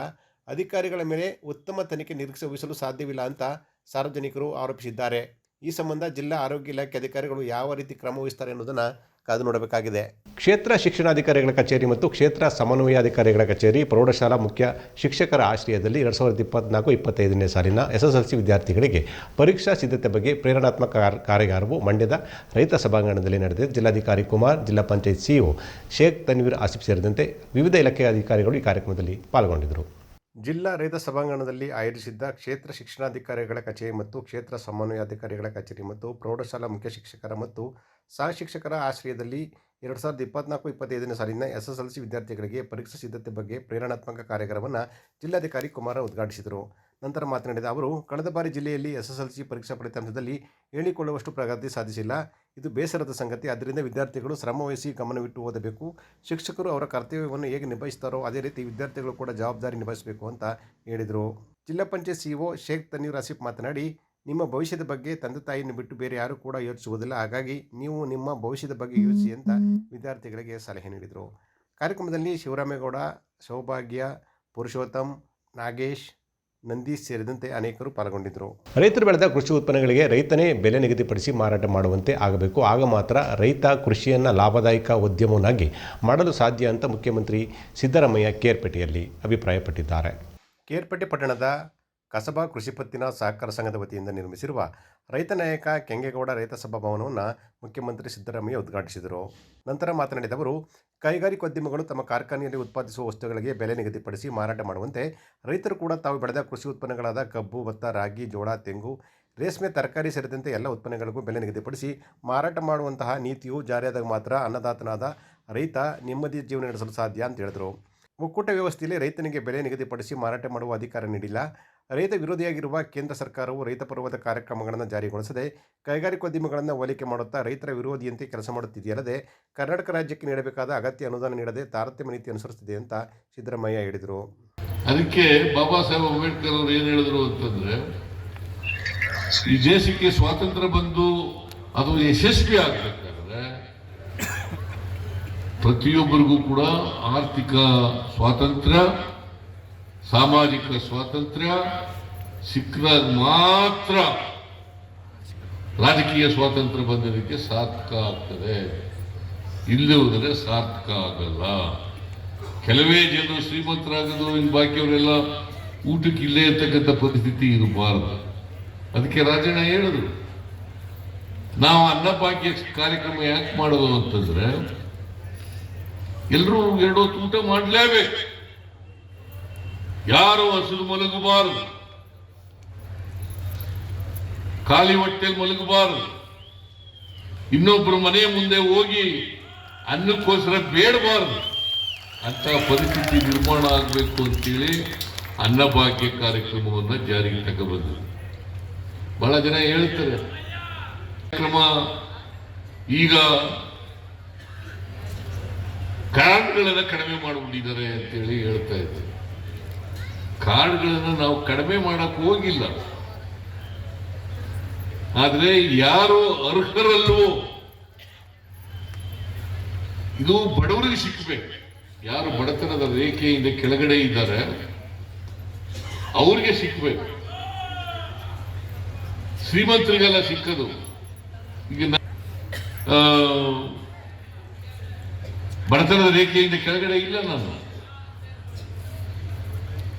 ಅಧಿಕಾರಿಗಳ ಮೇಲೆ ಉತ್ತಮ ತನಿಖೆ ನಿರೀಕ್ಷೆ ವಹಿಸಲು ಸಾಧ್ಯವಿಲ್ಲ ಅಂತ ಸಾರ್ವಜನಿಕರು ಆರೋಪಿಸಿದ್ದಾರೆ. ಈ ಸಂಬಂಧ ಜಿಲ್ಲಾ ಆರೋಗ್ಯ ಇಲಾಖೆ ಅಧಿಕಾರಿಗಳು ಯಾವ ರೀತಿ ಕ್ರಮ ವಹಿಸ್ತಾರೆ ಅನ್ನೋದನ್ನು ಕಾದು ನೋಡಬೇಕಾಗಿದೆ. ಕ್ಷೇತ್ರ ಶಿಕ್ಷಣಾಧಿಕಾರಿಗಳ ಕಚೇರಿ ಮತ್ತು ಕ್ಷೇತ್ರ ಸಮನ್ವಯಾಧಿಕಾರಿಗಳ ಕಚೇರಿ ಪ್ರೌಢಶಾಲಾ ಮುಖ್ಯ ಶಿಕ್ಷಕರ ಆಶ್ರಯದಲ್ಲಿ ಎರಡು ಸಾವಿರದ ಇಪ್ಪತ್ನಾಲ್ಕು ಇಪ್ಪತ್ತೈದನೇ ಸಾಲಿನ ಎಸ್ ಎಸ್ ಎಲ್ ಸಿ ವಿದ್ಯಾರ್ಥಿಗಳಿಗೆ ಪರೀಕ್ಷಾ ಸಿದ್ಧತೆ ಬಗ್ಗೆ ಪ್ರೇರಣಾತ್ಮಕ ಕಾರ್- ಕಾರ್ಯಾಗಾರವು ಮಂಡ್ಯದ ರೈತ ಸಭಾಂಗಣದಲ್ಲಿ ನಡೆದಿದೆ. ಜಿಲ್ಲಾಧಿಕಾರಿ ಕುಮಾರ್ ಜಿಲ್ಲಾ ಪಂಚಾಯತ್ ಸಿಇಒ ಶೇಖ್ ತನ್ವೀರ್ ಆಸಿಫ್ ಸೇರಿದಂತೆ ವಿವಿಧ ಇಲಾಖೆಯ ಅಧಿಕಾರಿಗಳು ಈ ಕಾರ್ಯಕ್ರಮದಲ್ಲಿ ಪಾಲ್ಗೊಂಡಿದ್ದರು. ಜಿಲ್ಲಾ ರೈತ ಸಭಾಂಗಣದಲ್ಲಿ ಆಯೋಜಿಸಿದ್ದ ಕ್ಷೇತ್ರ ಶಿಕ್ಷಣಾಧಿಕಾರಿಗಳ ಕಚೇರಿ ಮತ್ತು ಕ್ಷೇತ್ರ ಸಮನ್ವಯಾಧಿಕಾರಿಗಳ ಕಚೇರಿ ಮತ್ತು ಪ್ರೌಢಶಾಲಾ ಮುಖ್ಯ ಶಿಕ್ಷಕರ ಮತ್ತು ಸಹ ಶಿಕ್ಷಕರ ಆಶ್ರಯದಲ್ಲಿ ಎರಡು ಸಾವಿರದ ಇಪ್ಪತ್ನಾಲ್ಕು ಇಪ್ಪತ್ತೈದನೇ ಸಾಲಿನ ಎಸ್ ಎಸ್ ಎಲ್ ಸಿ ವಿದ್ಯಾರ್ಥಿಗಳಿಗೆ ಪರೀಕ್ಷಾ ಸಿದ್ಧತೆ ಬಗ್ಗೆ ಪ್ರೇರಣಾತ್ಮಕ ಕಾರ್ಯಕ್ರಮವನ್ನು ಜಿಲ್ಲಾಧಿಕಾರಿ ಕುಮಾರ ಉದ್ಘಾಟಿಸಿದರು. ನಂತರ ಮಾತನಾಡಿದ ಅವರು, ಕಳೆದ ಬಾರಿ ಜಿಲ್ಲೆಯಲ್ಲಿ ಎಸ್ ಎಸ್ ಎಲ್ ಸಿ ಪರೀಕ್ಷಾ ಫಲಿತಾಂಶದಲ್ಲಿ ಹೇಳಿಕೊಳ್ಳುವಷ್ಟು ಪ್ರಗತಿ ಸಾಧಿಸಿಲ್ಲ. ಇದು ಬೇಸರದ ಸಂಗತಿ. ಆದ್ದರಿಂದ ವಿದ್ಯಾರ್ಥಿಗಳು ಶ್ರಮವಹಿಸಿ ಗಮನವಿಟ್ಟು ಓದಬೇಕು. ಶಿಕ್ಷಕರು ಅವರ ಕರ್ತವ್ಯವನ್ನು ಹೇಗೆ ನಿಭಾಯಿಸ್ತಾರೋ ಅದೇ ರೀತಿ ವಿದ್ಯಾರ್ಥಿಗಳು ಕೂಡ ಜವಾಬ್ದಾರಿ ನಿಭಾಯಿಸಬೇಕು ಅಂತ ಹೇಳಿದರು. ಜಿಲ್ಲಾ ಪಂಚಾಯತ್ ಸಿಇಒ ಶೇಖ್ ತನ್ನೀರ್ ಆಸಿಫ್ ಮಾತನಾಡಿ ನಿಮ್ಮ ಭವಿಷ್ಯದ ಬಗ್ಗೆ ತಂದೆ ತಾಯಿಯನ್ನು ಬಿಟ್ಟು ಬೇರೆ ಯಾರು ಕೂಡ ಯೋಚಿಸುವುದಿಲ್ಲ. ಹಾಗಾಗಿ ನೀವು ನಿಮ್ಮ ಭವಿಷ್ಯದ ಬಗ್ಗೆ ಯೋಚಿಸಿ ಅಂತ ವಿದ್ಯಾರ್ಥಿಗಳಿಗೆ ಸಲಹೆ ನೀಡಿದರು. ಕಾರ್ಯಕ್ರಮದಲ್ಲಿ ಶಿವರಾಮೇಗೌಡ ಸೌಭಾಗ್ಯ ಪುರುಷೋತ್ತಮ್ ನಾಗೇಶ್ ನಂದೀಶ್ ಸೇರಿದಂತೆ ಅನೇಕರು ಪಾಲ್ಗೊಂಡಿದ್ದರು ರೈತರು ಬೆಳೆದ ಕೃಷಿ ಉತ್ಪನ್ನಗಳಿಗೆ ರೈತನೇ ಬೆಲೆ ನಿಗದಿಪಡಿಸಿ ಮಾರಾಟ ಮಾಡುವಂತೆ ಆಗಬೇಕು. ಆಗ ಮಾತ್ರ ರೈತ ಕೃಷಿಯನ್ನು ಲಾಭದಾಯಕ ಉದ್ಯಮವನ್ನಾಗಿ ಮಾಡಲು ಸಾಧ್ಯ ಅಂತ ಮುಖ್ಯಮಂತ್ರಿ ಸಿದ್ದರಾಮಯ್ಯ ಕೇರ್ಪೇಟೆಯಲ್ಲಿ ಅಭಿಪ್ರಾಯಪಟ್ಟಿದ್ದಾರೆ. ಕೇರ್ಪೇಟೆ ಪಟ್ಟಣದ ಕಸಬಾ ಕೃಷಿ ಪತ್ತಿನ ಸಹಕಾರ ಸಂಘದ ವತಿಯಿಂದ ನಿರ್ಮಿಸಿರುವ ರೈತ ನಾಯಕ ಕೆಂಗೇಗೌಡ ರೈತ ಸಭಾ ಭವನವನ್ನು ಮುಖ್ಯಮಂತ್ರಿ ಸಿದ್ದರಾಮಯ್ಯ ಉದ್ಘಾಟಿಸಿದರು. ನಂತರ ಮಾತನಾಡಿದ ಅವರು ಕೈಗಾರಿಕೋದ್ಯಮಗಳು ತಮ್ಮ ಕಾರ್ಖಾನೆಯಲ್ಲಿ ಉತ್ಪಾದಿಸುವ ವಸ್ತುಗಳಿಗೆ ಬೆಲೆ ನಿಗದಿಪಡಿಸಿ ಮಾರಾಟ ಮಾಡುವಂತೆ ರೈತರು ಕೂಡ ತಾವು ಬೆಳೆದ ಕೃಷಿ ಉತ್ಪನ್ನಗಳಾದ ಕಬ್ಬು, ಭತ್ತ, ರಾಗಿ, ಜೋಳ, ತೆಂಗು, ರೇಷ್ಮೆ, ತರಕಾರಿ ಸೇರಿದಂತೆ ಎಲ್ಲ ಉತ್ಪನ್ನಗಳಿಗೂ ಬೆಲೆ ನಿಗದಿಪಡಿಸಿ ಮಾರಾಟ ಮಾಡುವಂತಹ ನೀತಿಯು ಜಾರಿಯಾದಾಗ ಮಾತ್ರ ಅನ್ನದಾತನಾದ ರೈತ ನೆಮ್ಮದಿ ಜೀವನ ನಡೆಸಲು ಸಾಧ್ಯ ಅಂತ ಹೇಳಿದರು. ಒಕ್ಕೂಟ ವ್ಯವಸ್ಥೆಯಲ್ಲಿ ರೈತನಿಗೆ ಬೆಲೆ ನಿಗದಿಪಡಿಸಿ ಮಾರಾಟ ಮಾಡುವ ಅಧಿಕಾರ ನೀಡಿಲ್ಲ. ರೈತ ವಿರೋಧಿಯಾಗಿರುವ ಕೇಂದ್ರ ಸರ್ಕಾರವು ರೈತ ಪರ್ವದ ಕಾರ್ಯಕ್ರಮಗಳನ್ನು ಜಾರಿಗೊಳಿಸದೆ ಕೈಗಾರಿಕೋದ್ಯಮಗಳನ್ನು ಹೋಲಿಕೆ ಮಾಡುತ್ತಾ ರೈತರ ವಿರೋಧಿಯಂತೆ ಕೆಲಸ ಮಾಡುತ್ತಿದೆಯಲ್ಲದೆ ಕರ್ನಾಟಕ ರಾಜ್ಯಕ್ಕೆ ನೀಡಬೇಕಾದ ಅಗತ್ಯ ಅನುದಾನ ನೀಡದೆ ತಾರತಮ್ಯ ನೀತಿ ಅನುಸರಿಸುತ್ತಿದೆ ಅಂತ ಸಿದ್ದರಾಮಯ್ಯ ಹೇಳಿದರು. ಅದಕ್ಕೆ ಬಾಬಾ ಸಾಹೇಬ್ ಅಂಬೇಡ್ಕರ್ ಅವರು ಏನು ಹೇಳಿದ್ರು ಅಂತಂದ್ರೆ, ಈ ದೇಶಕ್ಕೆ ಸ್ವಾತಂತ್ರ್ಯ ಬಂದು ಅದು ಯಶಸ್ವಿ ಆಗ್ಬೇಕಾದ್ರೆ ಪ್ರತಿಯೊಬ್ಬರಿಗೂ ಕೂಡ ಆರ್ಥಿಕ ಸ್ವಾತಂತ್ರ್ಯ ಸಾಮಾಜಿಕ ಸ್ವಾತಂತ್ರ್ಯ ಸಿಕ್ಕಾಗ ಮಾತ್ರ ರಾಜಕೀಯ ಸ್ವಾತಂತ್ರ್ಯ ಬಂದಿದ್ದಕ್ಕೆ ಸಾರ್ಥಕ ಆಗ್ತದೆ. ಇಲ್ಲದೆ ಹೋದರೆ ಸಾರ್ಥಕ ಆಗಲ್ಲ. ಕೆಲವೇ ಜನರು ಶ್ರೀಮಂತರಾಗೋದು ಇನ್ನು ಬಾಕಿಯವರೆಲ್ಲ ಊಟಕ್ಕೆ ಇಲ್ಲೇ ಇರ್ತಕ್ಕಂಥ ಪರಿಸ್ಥಿತಿ ಇರಬಾರದು. ಅದಕ್ಕೆ ರಾಜಣ್ಣ ಹೇಳಿದ್ರು, ನಾವು ಅನ್ನಭಾಗ್ಯ ಕಾರ್ಯಕ್ರಮ ಯಾಕೆ ಮಾಡೋದು ಅಂತಂದ್ರೆ ಎಲ್ಲರೂ ಎರಡು ಹೊತ್ತು ಊಟ ಮಾಡಲೇಬೇಕು. ಯಾರು ಹಸಿರು ಮಲಗಬಾರದು ಖಾಲಿ ಹೊಟ್ಟೆಲ್ ಮಲಗಬಾರದು ಇನ್ನೊಬ್ಬರು ಮನೆ ಮುಂದೆ ಹೋಗಿ ಅನ್ನಕ್ಕೋಸ್ಕರ ಬೇಡಬಾರದು ಅಂತ ಪರಿಸ್ಥಿತಿ ನಿರ್ಮಾಣ ಆಗಬೇಕು ಅಂತೇಳಿ ಅನ್ನಭಾಗ್ಯ ಕಾರ್ಯಕ್ರಮವನ್ನು ಜಾರಿಗೆ ತಗೊಬಂದರು ಬಹಳ ಜನ ಹೇಳ್ತಾರೆ ಕಾರ್ಯಕ್ರಮ ಈಗ ಕಾರ್ಡ್ಗಳನ್ನ ಕಡಿಮೆ ಮಾಡಿಬಿಟ್ಟಿದ್ದಾರೆ ಅಂತೇಳಿ ಹೇಳ್ತಾ ಇದ್ದಾರೆ ಕಾರ್ಡ್ಗಳನ್ನ ನಾವು ಕಡಿಮೆ ಮಾಡಕ್ಕೆ ಹೋಗಿಲ್ಲ. ಆದರೆ ಯಾರು ಅರ್ಹರಲ್ವೋ? ಇದು ಬಡವರಿಗೆ ಸಿಕ್ಕಬೇಕು ಯಾರು ಬಡತನದ ರೇಖೆಯಿಂದ ಕೆಳಗಡೆ ಇದ್ದಾರೆ, ಅವ್ರಿಗೆ ಸಿಕ್ಕಬೇಕು ಶ್ರೀಮಂತರಿಗೆಲ್ಲ ಸಿಕ್ಕದು. ಈಗ ಬಡತನದ ರೇಖೆಯಿಂದ ಕೆಳಗಡೆ ಇಲ್ಲ ನಾನು.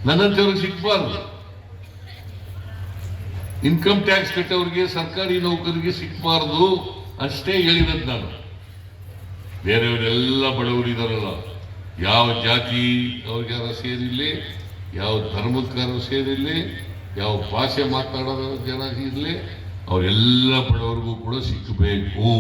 ನನ್ನಂತವ್ರಿಗೆ ಸಿಕ್ಬಾರ್ದು. ಇನ್ಕಮ್ ಟ್ಯಾಕ್ಸ್ ಕಟ್ಟೋರಿಗೆ ಸರ್ಕಾರಿ ನೌಕರಿಗೆ ಸಿಕ್ಬಾರ್ದು ಅಷ್ಟೇ ಹೇಳಿರೋದು ನಾನು. ಬೇರೆಯವರೆಲ್ಲ ಬಡವರಿದಾರಲ್ಲ ಯಾವ ಜಾತಿ ಅವ್ರಿಗಾರ ಸೇರಿರಲಿ ಯಾವ ಧರ್ಮಕ್ಕಾರ ಸೇರಿರಲಿ ಯಾವ ಭಾಷೆ ಮಾತಾಡೋ ಜನ ಇರಲಿ, ಅವರೆಲ್ಲ ಬಡವರಿಗೂ ಕೂಡ ಸಿಕ್ಕಬೇಕು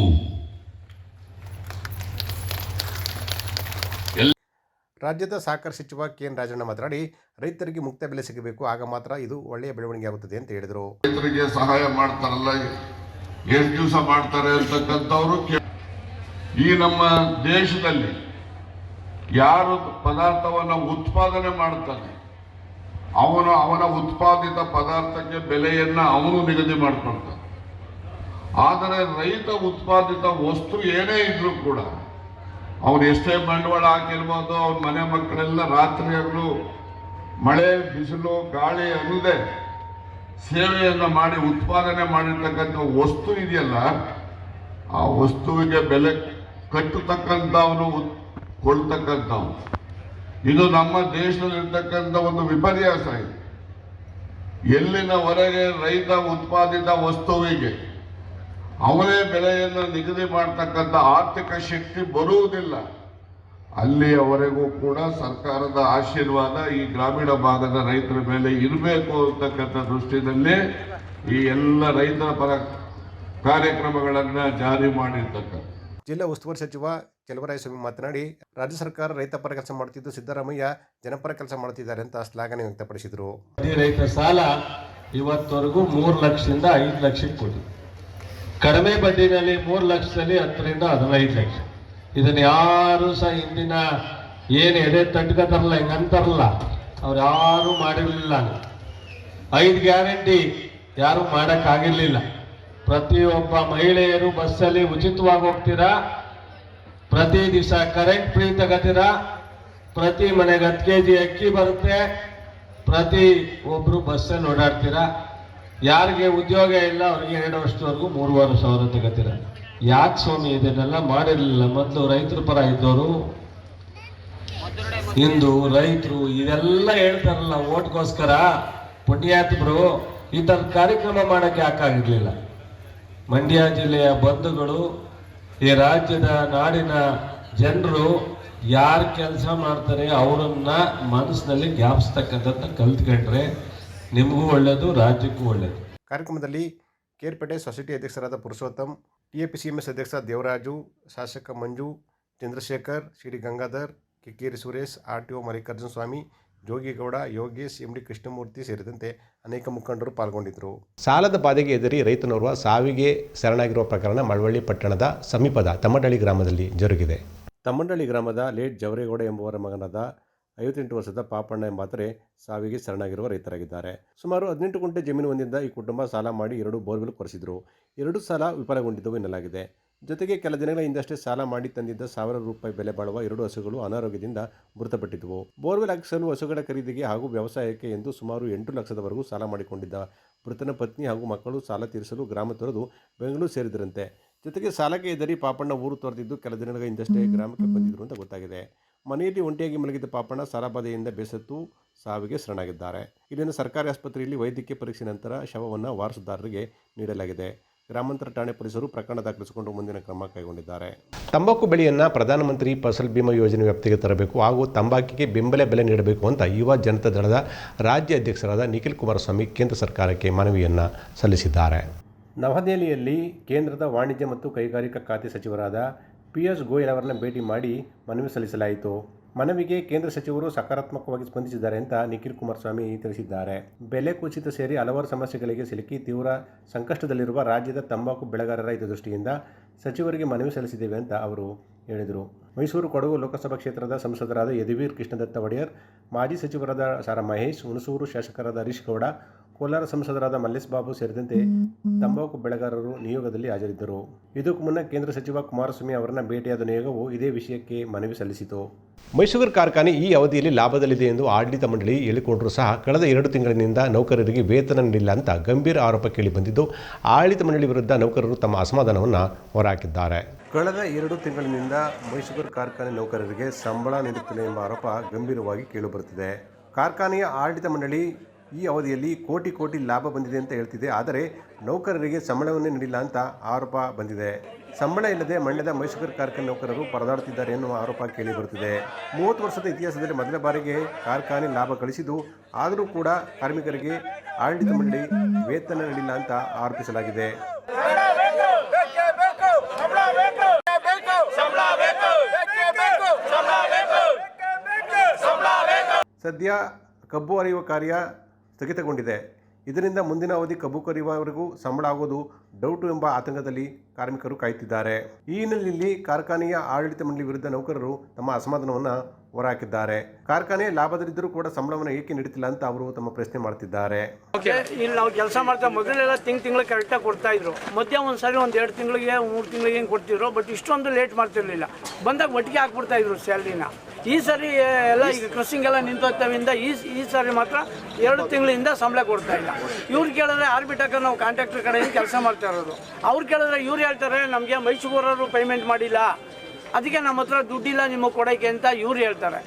ರಾಜ್ಯದ ಸಹಕಾರ ಸಚಿವ ಕೆ ಎನ್ ರಾಜಣ್ಣ ಮಾತನಾಡಿ, ರೈತರಿಗೆ ಮುಕ್ತ ಬೆಲೆ ಸಿಗಬೇಕು, ಆಗ ಮಾತ್ರ ಇದು ಒಳ್ಳೆಯ ಬೆಳವಣಿಗೆ ಆಗುತ್ತದೆ ಅಂತ ಹೇಳಿದರು. ರೈತರಿಗೆ ಸಹಾಯ ಮಾಡ್ತಾರಲ್ಲ ಎಷ್ಟು ದಿವಸ ಮಾಡ್ತಾರೆ ಅಂತಕ್ಕಂಥವ್ರು ಈ ನಮ್ಮ ದೇಶದಲ್ಲಿ ಯಾರು ಪದಾರ್ಥವನ್ನು ಉತ್ಪಾದನೆ ಮಾಡ್ತಾನೆ, ಅವನು ಅವನ ಉತ್ಪಾದಿತ ಪದಾರ್ಥಕ್ಕೆ ಬೆಲೆಯನ್ನು ಅವನು ನಿಗದಿ ಮಾಡ್ಕೊಳ್ತಾನೆ. ಆದರೆ ರೈತ ಉತ್ಪಾದಿತ ವಸ್ತು ಏನೇ ಇದ್ರೂ ಕೂಡ ಅವನು ಎಷ್ಟೇ ಬಂಡವಾಳ ಹಾಕಿರ್ಬೋದು ಅವ್ರ ಮನೆ ಮಕ್ಕಳೆಲ್ಲ ರಾತ್ರಿ ಹಗಲು ಮಳೆ, ಬಿಸಿಲು, ಗಾಳಿ ಅಲ್ಲದೆ ಸೇವೆಯನ್ನು ಮಾಡಿ, ಉತ್ಪಾದನೆ ಮಾಡಿರ್ತಕ್ಕಂಥ ವಸ್ತು ಇದೆಯಲ್ಲ, ಆ ವಸ್ತುವಿಗೆ ಬೆಲೆ ಕಟ್ಟತಕ್ಕಂಥವನು ಉತ್- ಇದು ನಮ್ಮ ದೇಶದಲ್ಲಿರ್ತಕ್ಕಂಥ ಒಂದು ವಿಪರ್ಯಾಸ ಇದೆ. ಎಲ್ಲಿನವರೆಗೆ ರೈತ ಉತ್ಪಾದಿತ ವಸ್ತುವಿಗೆ ಅವನೇ ಬೆಲೆಯನ್ನು ನಿಗದಿ ಮಾಡ್ತಕ್ಕಂಥ ಆರ್ಥಿಕ ಶಕ್ತಿ ಬರುವುದಿಲ್ಲ. ಅಲ್ಲಿಯವರೆಗೂ ಕೂಡ ಸರ್ಕಾರದ ಆಶೀರ್ವಾದ ಈ ಗ್ರಾಮೀಣ ಭಾಗದ ರೈತರ ಮೇಲೆ ಇರಬೇಕು ಅಂತಕ್ಕಂಥ ದೃಷ್ಟಿನಲ್ಲಿ ಈ ಎಲ್ಲ ರೈತರ ಪರ ಕಾರ್ಯಕ್ರಮಗಳನ್ನು ಜಾರಿ ಮಾಡಿರ್ತಕ್ಕಂಥ. ಜಿಲ್ಲಾ ಉಸ್ತುವಾರಿ ಸಚಿವ ಚಲವರಾಯಸ್ವಾಮಿ ಮಾತನಾಡಿ ರಾಜ್ಯ ಸರ್ಕಾರ ರೈತ ಪರ ಕೆಲಸ ಮಾಡುತ್ತಿದ್ದು ಸಿದ್ದರಾಮಯ್ಯ ಜನಪರ ಕೆಲಸ ಮಾಡುತ್ತಿದ್ದಾರೆ ಅಂತ ಶ್ಲಾಘನೆ ವ್ಯಕ್ತಪಡಿಸಿದರು. ರೈತ ಸಾಲ ಇವತ್ತವರೆಗೂ ಮೂರು ಲಕ್ಷದಿಂದ ಐದು ಲಕ್ಷಕ್ಕೆ ಕೊಡಿ ಕಡಿಮೆ ಬಡ್ಡಿನಲ್ಲಿ ಮೂರು ಲಕ್ಷದಲ್ಲಿ ಹತ್ತರಿಂದ ಹದಿನೈದು ಲಕ್ಷ. ಇದನ್ನು ಯಾರು ಸಹ ಹಿಂದಿನ ಏನು ಎದೆ ತಟ್ಕೋತಾರಲ್ಲ ಹಿಂಗೆ ಅಂತಾರಲ್ಲ, ಅವ್ರು ಯಾರು ಮಾಡಿರಲಿಲ್ಲ ಐದು ಗ್ಯಾರಂಟಿ ಯಾರು ಮಾಡೋಕ್ಕಾಗಿರಲಿಲ್ಲ. ಪ್ರತಿಯೊಬ್ಬ ಮಹಿಳೆಯರು ಬಸ್ಸಲ್ಲಿ ಉಚಿತವಾಗಿ ಹೋಗ್ತೀರಾ? ಪ್ರತಿ ದಿವಸ ಕರೆಂಟ್ ಫ್ರೀ ತಗೋತೀರಾ? ಪ್ರತಿ ಮನೆಗೆ ಹತ್ತು ಕೆ ಜಿ ಅಕ್ಕಿ ಬರುತ್ತೆ? ಪ್ರತಿ ಒಬ್ಬರು ಬಸ್ಸಲ್ಲಿ ಓಡಾಡ್ತೀರಾ? ಯಾರಿಗೆ ಉದ್ಯೋಗ ಇಲ್ಲ, ಅವ್ರಿಗೆ ಎರಡು ವರ್ಷದವರೆಗೂ ಮೂರುವರೆ ಸಾವಿರ ತಗೋತೀರ. ಯಾಕೆ ಸ್ವಾಮಿ ಇದನ್ನೆಲ್ಲ ಮಾಡಿರಲಿಲ್ಲ? ಮೊದಲು ರೈತರ ಪರ ಇದ್ದವರು ಇಂದು ರೈತರು ಇದೆಲ್ಲ ಹೇಳ್ತಾರಲ್ಲ ಓಟ್ಗೋಸ್ಕರ. ಪುಣ್ಯಾತ್ಮರು, ಈ ಥರ ಕಾರ್ಯಕ್ರಮ ಮಾಡಕ್ಕೆ ಯಾಕಾಗಿರಲಿಲ್ಲ ಮಂಡ್ಯ ಜಿಲ್ಲೆಯ ಬಂಧುಗಳು, ಈ ರಾಜ್ಯದ ನಾಡಿನ ಜನರು ಯಾರು ಕೆಲಸ ಮಾಡ್ತಾರೆ, ಅವರನ್ನ ಮನಸ್ಸಿನಲ್ಲಿ ಜ್ಞಾಪಿಸ್ತಕ್ಕಂಥದ್ದನ್ನ ಕಲ್ತ್ಕೊಂಡ್ರೆ ನಿಮಗೂ ಒಳ್ಳೆಯದು ರಾಜ್ಯಕ್ಕೂ ಒಳ್ಳೆಯದು ಕಾರ್ಯಕ್ರಮದಲ್ಲಿ ಕೇರ್ಪೇಟೆ ಸೊಸೈಟಿ ಅಧ್ಯಕ್ಷರಾದ ಪುರುಷೋತ್ತಮ್ ಟಿಎಪಿಸಿಎಂಎಸ್ ಅಧ್ಯಕ್ಷ ದೇವರಾಜು ಶಾಸಕ Manju Chandrashekar Shri Gangadhar Kikkeri Suresh R T O Mallikarjuna Swamy Jogigowda Yogesh M D Krishnamurthy ಸೇರಿದಂತೆ ಅನೇಕ ಮುಖಂಡರು ಪಾಲ್ಗೊಂಡಿದ್ದರು. ಸಾಲದ ಬಾಧೆಗೆ ಎದುರಿ ರೈತನೋರ್ವ ಸಾವಿಗೆ ಶರಣಾಗಿರುವ ಪ್ರಕರಣ ಮಳವಳ್ಳಿ ಪಟ್ಟಣದ ಸಮೀಪದ ತಮ್ಮಡಳ್ಳಿ ಗ್ರಾಮದಲ್ಲಿ ಜರುಗಿದೆ. ತಮ್ಮಂಡಳ್ಳಿ ಗ್ರಾಮದ ಲೇಟ್ ಜವರೇಗೌಡ ಎಂಬುವರ ಮಗನಾದ ಐವತ್ತೆಂಟು ವರ್ಷದ ಪಾಪಣ್ಣ ಎಂಬಾತರೆ ಸಾವಿಗೆ ಶರಣಾಗಿರುವ ರೈತರಾಗಿದ್ದಾರೆ ಸುಮಾರು ಹದಿನೆಂಟು ಗುಂಟೆ ಜಮೀನು ಹೊಂದಿದ್ದ ಈ ಕುಟುಂಬ ಸಾಲ ಮಾಡಿ ಎರಡು ಬೋರ್ವೆಲ್ ಕೊರೆಸಿದ್ರು. ಎರಡು ಸಾಲ ವಿಫಲಗೊಂಡಿದ್ದವು ಎನ್ನಲಾಗಿದೆ. ಜೊತೆಗೆ ಕೆಲ ದಿನಗಳ ಹಿಂದಷ್ಟೇ ಸಾಲ ಮಾಡಿ ತಂದಿದ್ದ ಸಾವಿರ ರೂಪಾಯಿ ಬೆಲೆ ಬಾಳುವ ಎರಡು ಹಸುಗಳು ಅನಾರೋಗ್ಯದಿಂದ ಮೃತಪಟ್ಟಿದ್ದವು. ಬೋರ್ವೆಲ್ ಹಾಕಿಸಲು ಹಸುಗಳ ಖರೀದಿಗೆ ಹಾಗೂ ವ್ಯವಸಾಯಕ್ಕೆ ಎಂದು ಸುಮಾರು ಎಂಟು ಲಕ್ಷದವರೆಗೂ ಸಾಲ ಮಾಡಿಕೊಂಡಿದ್ದ ಮೃತನ ಪತ್ನಿ ಹಾಗೂ ಮಕ್ಕಳು ಸಾಲ ತೀರಿಸಲು ಗ್ರಾಮ ತೊರೆದು ಬೆಂಗಳೂರು ಸೇರಿದರಂತೆ. ಜೊತೆಗೆ ಸಾಲಕ್ಕೆ ಎದರಿ ಪಾಪಣ್ಣ ಊರು ತೊರೆದಿದ್ದು ಕೆಲ ದಿನಗಳ ಹಿಂದಷ್ಟೇ ಗ್ರಾಮಕ್ಕೆ ಬಂದಿದ್ರು ಅಂತ ಗೊತ್ತಾಗಿದೆ. ಮನೆಯಲ್ಲಿ ಒಂಟಿಯಾಗಿ ಮಲಗಿದ್ದ ಪಾಪಣ್ಣ ಸಾಲಬಾಧೆಯಿಂದ ಬೇಸತ್ತು ಸಾವಿಗೆ ಶರಣಾಗಿದ್ದಾರೆ. ಇಲ್ಲಿನ ಸರ್ಕಾರಿ ಆಸ್ಪತ್ರೆಯಲ್ಲಿ ವೈದ್ಯಕೀಯ ಪರೀಕ್ಷೆ ನಂತರ ಶವವನ್ನು ವಾರಸುದಾರರಿಗೆ ನೀಡಲಾಗಿದೆ. ಗ್ರಾಮಾಂತರ ಠಾಣೆ ಪೊಲೀಸರು ಪ್ರಕರಣ ದಾಖಲಿಸಿಕೊಂಡು ಮುಂದಿನ ಕ್ರಮ ಕೈಗೊಂಡಿದ್ದಾರೆ. ತಂಬಾಕು ಬೆಳೆಯನ್ನು ಪ್ರಧಾನಮಂತ್ರಿ ಫಸಲ್ ಬಿಮಾ ಯೋಜನೆ ವ್ಯಾಪ್ತಿಗೆ ತರಬೇಕು ಹಾಗೂ ತಂಬಾಕಿಗೆ ಬೆಂಬಲ ಬೆಲೆ ನೀಡಬೇಕು ಅಂತ ಯುವ ಜನತಾ ದಳದ ರಾಜ್ಯ ಅಧ್ಯಕ್ಷರಾದ ನಿಖಿಲ್ ಕುಮಾರಸ್ವಾಮಿ ಕೇಂದ್ರ ಸರ್ಕಾರಕ್ಕೆ ಮನವಿಯನ್ನು ಸಲ್ಲಿಸಿದ್ದಾರೆ. ನವದೆಹಲಿಯಲ್ಲಿ ಕೇಂದ್ರದ ವಾಣಿಜ್ಯ ಮತ್ತು ಕೈಗಾರಿಕಾ ಖಾತೆ ಸಚಿವರಾದ ಪಿ ಎಸ್ ಗೋಯಲ್ ಅವರನ್ನ ಭೇಟಿ ಮಾಡಿ ಮನವಿ ಸಲ್ಲಿಸಲಾಯಿತು. ಮನವಿಗೆ ಕೇಂದ್ರ ಸಚಿವರು ಸಕಾರಾತ್ಮಕವಾಗಿ ಸ್ಪಂದಿಸಿದ್ದಾರೆ ಅಂತ ನಿಖಿಲ್ ಕುಮಾರಸ್ವಾಮಿ ತಿಳಿಸಿದ್ದಾರೆ. ಬೆಲೆ ಕುಸಿತ ಸೇರಿ ಹಲವಾರು ಸಮಸ್ಯೆಗಳಿಗೆ ಸಿಲುಕಿ ತೀವ್ರ ಸಂಕಷ್ಟದಲ್ಲಿರುವ ರಾಜ್ಯದ ತಂಬಾಕು ಬೆಳೆಗಾರರ ಹಿತದೃಷ್ಟಿಯಿಂದ ಸಚಿವರಿಗೆ ಮನವಿ ಸಲ್ಲಿಸಿದ್ದೇವೆ ಅಂತ ಅವರು ಹೇಳಿದರು. ಮೈಸೂರು ಕೊಡಗು ಲೋಕಸಭಾ ಕ್ಷೇತ್ರದ ಸಂಸದರಾದ ಯದುವೀರ್ ಕೃಷ್ಣದತ್ತ ಒಡೆಯರ್, ಮಾಜಿ ಸಚಿವರಾದ ಸಾರಾ ಮಹೇಶ್, ಹುಣಸೂರು ಶಾಸಕರಾದ ಹರೀಶ್ ಗೌಡ ಕೋಲಾರ ಸಂಸದರಾದ ಮಲ್ಲೇಶ್ ಬಾಬು ಸೇರಿದಂತೆ ತಂಬಾಕು ಬೆಳೆಗಾರರು ನಿಯೋಗದಲ್ಲಿ ಹಾಜರಿದ್ದರು. ಇದಕ್ಕೂ ಮುನ್ನ ಕೇಂದ್ರ ಸಚಿವ ಕುಮಾರಸ್ವಾಮಿ ಅವರನ್ನ ಭೇಟಿಯಾದ ನಿಯೋಗವು ಇದೇ ವಿಷಯಕ್ಕೆ ಮನವಿ ಸಲ್ಲಿಸಿತು. ಮೈಸೂರು ಕಾರ್ಖಾನೆ ಈ ಅವಧಿಯಲ್ಲಿ ಲಾಭದಲ್ಲಿದೆ ಎಂದು ಆಡಳಿತ ಮಂಡಳಿ ಹೇಳಿಕೊಂಡರೂ ಸಹ ಕಳೆದ ಎರಡು ತಿಂಗಳಿನಿಂದ ನೌಕರರಿಗೆ ವೇತನ ನೀಡಿಲ್ಲ ಅಂತ ಗಂಭೀರ ಆರೋಪ ಕೇಳಿಬಂದಿದ್ದು ಆಡಳಿತ ಮಂಡಳಿ ವಿರುದ್ಧ ನೌಕರರು ತಮ್ಮ ಅಸಮಾಧಾನವನ್ನು ಹೊರಹಾಕಿದ್ದಾರೆ. ಕಳೆದ ಎರಡು ತಿಂಗಳಿನಿಂದ ಮೈಸೂರು ಕಾರ್ಖಾನೆ ನೌಕರರಿಗೆ ಸಂಬಳ ನೀಡುತ್ತಿಲ್ಲ ಎಂಬ ಆರೋಪ ಗಂಭೀರವಾಗಿ ಕೇಳಿಬರುತ್ತಿದೆ ಕಾರ್ಖಾನೆಯ ಆಡಳಿತ ಮಂಡಳಿ ಈ ಅವಧಿಯಲ್ಲಿ ಕೋಟಿ ಕೋಟಿ ಲಾಭ ಬಂದಿದೆ ಅಂತ ಹೇಳ್ತಿದೆ. ಆದರೆ ನೌಕರರಿಗೆ ಸಂಬಳವನ್ನೇ ನೀಡಿಲ್ಲ ಅಂತ ಆರೋಪ ಬಂದಿದೆ. ಸಂಬಳ ಇಲ್ಲದೆ ಮಂಡ್ಯದ ಮೈಸೂರು ಕಾರ್ಖಾನೆ ನೌಕರರು ಪರದಾಡುತ್ತಿದ್ದಾರೆ ಎನ್ನುವ ಆರೋಪ ಕೇಳಿ ಬರುತ್ತಿದೆ. ಮೂವತ್ತು ವರ್ಷದ ಇತಿಹಾಸದಲ್ಲಿ ಮೊದಲ ಬಾರಿಗೆ ಕಾರ್ಖಾನೆ ಲಾಭ ಗಳಿಸಿದ್ದು ಆದರೂ ಕೂಡ ಕಾರ್ಮಿಕರಿಗೆ ಆಡಳಿತ ಮಂಡಳಿ ವೇತನ ನೀಡಿಲ್ಲ ಅಂತ ಆರೋಪಿಸಲಾಗಿದೆ. ಸದ್ಯ ಕಬ್ಬು ಅರಿಯುವ ಕಾರ್ಯ ಸ್ಥಗಿತಗೊಂಡಿದೆ. ಇದರಿಂದ ಮುಂದಿನ ಅವಧಿ ಕಬ್ಬು ಕರೆಯುವವರೆಗೂ ಸಂಬಳ ಆಗೋದು ಡೌಟು ಎಂಬ ಆತಂಕದಲ್ಲಿ ಕಾರ್ಮಿಕರು ಕಾಯುತ್ತಿದ್ದಾರೆ. ಈ ಹಿನ್ನೆಲೆಯಲ್ಲಿ ಕಾರ್ಖಾನೆಯ ಆಡಳಿತ ಮಂಡಳಿ ವಿರುದ್ಧ ನೌಕರರು ತಮ್ಮ ಅಸಮಾಧಾನವನ್ನು ಹೊರಹಾಕಿದ್ದಾರೆ. ಕಾರ್ಖಾನೆ ಲಾಭದಲ್ಲಿದ್ದರೂ ಕೂಡ ಸಂಬಳವನ್ನು ಏಕೆ ನೀಡುತ್ತಿಲ್ಲ ಅಂತ ಅವರು ತಮ್ಮ ಪ್ರಶ್ನೆ ಮಾಡ್ತಿದ್ದಾರೆ ಇಲ್ಲಿ ನಾವು ಕೆಲಸ ಮಾಡ್ತಾ ಮೊದಲೆಲ್ಲ ತಿಂಗ್ ತಿಂಗಳು ಕರೆಕ್ಟಾಗಿ ಕೊಡ್ತಾ ಇದ್ರು. ಮಧ್ಯ ಒಂದ್ಸರಿ ಒಂದ್ ಎರಡು ತಿಂಗಳಿಗೆ, ಮೂರು ತಿಂಗಳಿಗೆ ಏನು ಕೊಡ್ತಿದ್ರು? ಬಟ್ ಇಷ್ಟೊಂದು ಲೇಟ್ ಮಾಡ್ತಿರ್ಲಿಲ್ಲ. ಬಂದಾಗ ಒಟ್ಟಿಗೆ ಹಾಕ್ಬಿಡ್ತಾ ಇದ್ರು ಸ್ಯಾಲ್ರಿನ ಈ ಸರಿ ಎಲ್ಲ ಈಗ ಕ್ರಸಿಂಗ್ ಎಲ್ಲ ನಿಂತೋಗ್ತವಿಂದ ಈ ಈ ಸರಿ ಮಾತ್ರ ಎರಡು ತಿಂಗಳಿಂದ ಸಂಬಳ ಕೊಡ್ತಾ ಇಲ್ಲ. ಇವ್ರು ಕೇಳಿದ್ರೆ ಆರ್ಬಿಟಕ್ಕೆ ನಾವು ಕಾಂಟ್ರಾಕ್ಟರ್ ಕಡೆಯಿಂದ ಕೆಲಸ ಮಾಡ್ತಾ ಇರೋದು. ಅವ್ರು ಕೇಳಿದ್ರೆ ಇವ್ರು ಹೇಳ್ತಾರೆ, ನಮಗೆ ಮೈಸೂರವರು ಪೇಮೆಂಟ್ ಮಾಡಿಲ್ಲ. ಅದಕ್ಕೆ ನಮ್ಮ ಹತ್ರ ದುಡ್ಡಿಲ್ಲ ನಿಮಗೆ ಕೊಡೋಕ್ಕೆ ಅಂತ ಇವ್ರು ಹೇಳ್ತಾರೆ.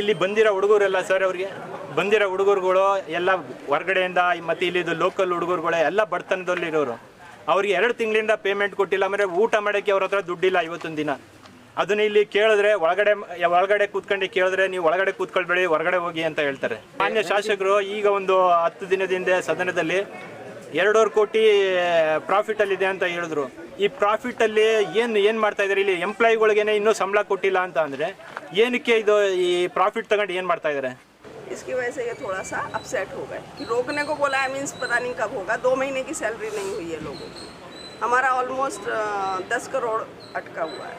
ಇಲ್ಲಿ ಬಂದಿರೋ ಹುಡುಗರೆಲ್ಲ ಸರ್ ಅವ್ರಿಗೆ? ಬಂದಿರೋ ಹುಡುಗರುಗಳು ಎಲ್ಲ ಹೊರಗಡೆಯಿಂದ, ಮತ್ತು ಇಲ್ಲಿದು ಲೋಕಲ್ ಹುಡುಗರುಗಳು ಎಲ್ಲ ಬಡತನದಲ್ಲಿರೋರು. ಅವ್ರಿಗೆ ಎರಡು ತಿಂಗಳಿಂದ ಪೇಮೆಂಟ್ ಕೊಟ್ಟಿಲ್ಲ ಅಂದರೆ ಊಟ ಮಾಡೋಕ್ಕೆ ಅವ್ರ ಹತ್ರ ದುಡ್ಡಿಲ್ಲ ಇವತ್ತೊಂದು ದಿನ. ಅದನ್ನ ಇಲ್ಲಿ ಕೇಳಿದ್ರೆ ಒಳಗಡೆ ಒಳಗಡೆ ಕೂತ್ಕೊಂಡು ಕೇಳಿದ್ರೆ ನೀವು ಒಳಗಡೆ ಕೂತ್ಕೊಳ್ಬೇಡಿ, ಹೊರಗಡೆ ಹೋಗಿ ಅಂತ ಹೇಳ್ತಾರೆ. ಮಾನ್ಯ ಶಾಸಕರು, ಈಗ ಒಂದು ಹತ್ತು ದಿನದಿಂದ ಸದನದಲ್ಲಿ ಎರಡೂವರೆ ಕೋಟಿ ಪ್ರಾಫಿಟ್ ಅಲ್ಲಿ ಇದೆ ಅಂತ ಹೇಳಿದ್ರು ಈ ಪ್ರಾಫಿಟ್ ಅಲ್ಲಿ ಏನ್ ಏನ್ ಮಾಡ್ತಾ ಇದಾರೆ ಇಲ್ಲಿ ಎಂಪ್ಲಾಯಿಗಳಿಗೇನೆ ಇನ್ನೂ ಸಂಬಳ ಕೊಟ್ಟಿಲ್ಲ ಅಂತ ಅಂದ್ರೆ ಏನಕ್ಕೆ ಇದು ಈ ಪ್ರಾಫಿಟ್ ತಗೊಂಡು ಏನ್ ಮಾಡ್ತಾ ಇದಾರೆ इसकी वजह से ये थोड़ा सा अपसेट हो गए कि रोकने को बोला है मीन्स पता नहीं कब होगा दो महीने की सैलरी नहीं हुई है लोगों की हमारा ऑलमोस्ट दस करोड़ अटका हुआ है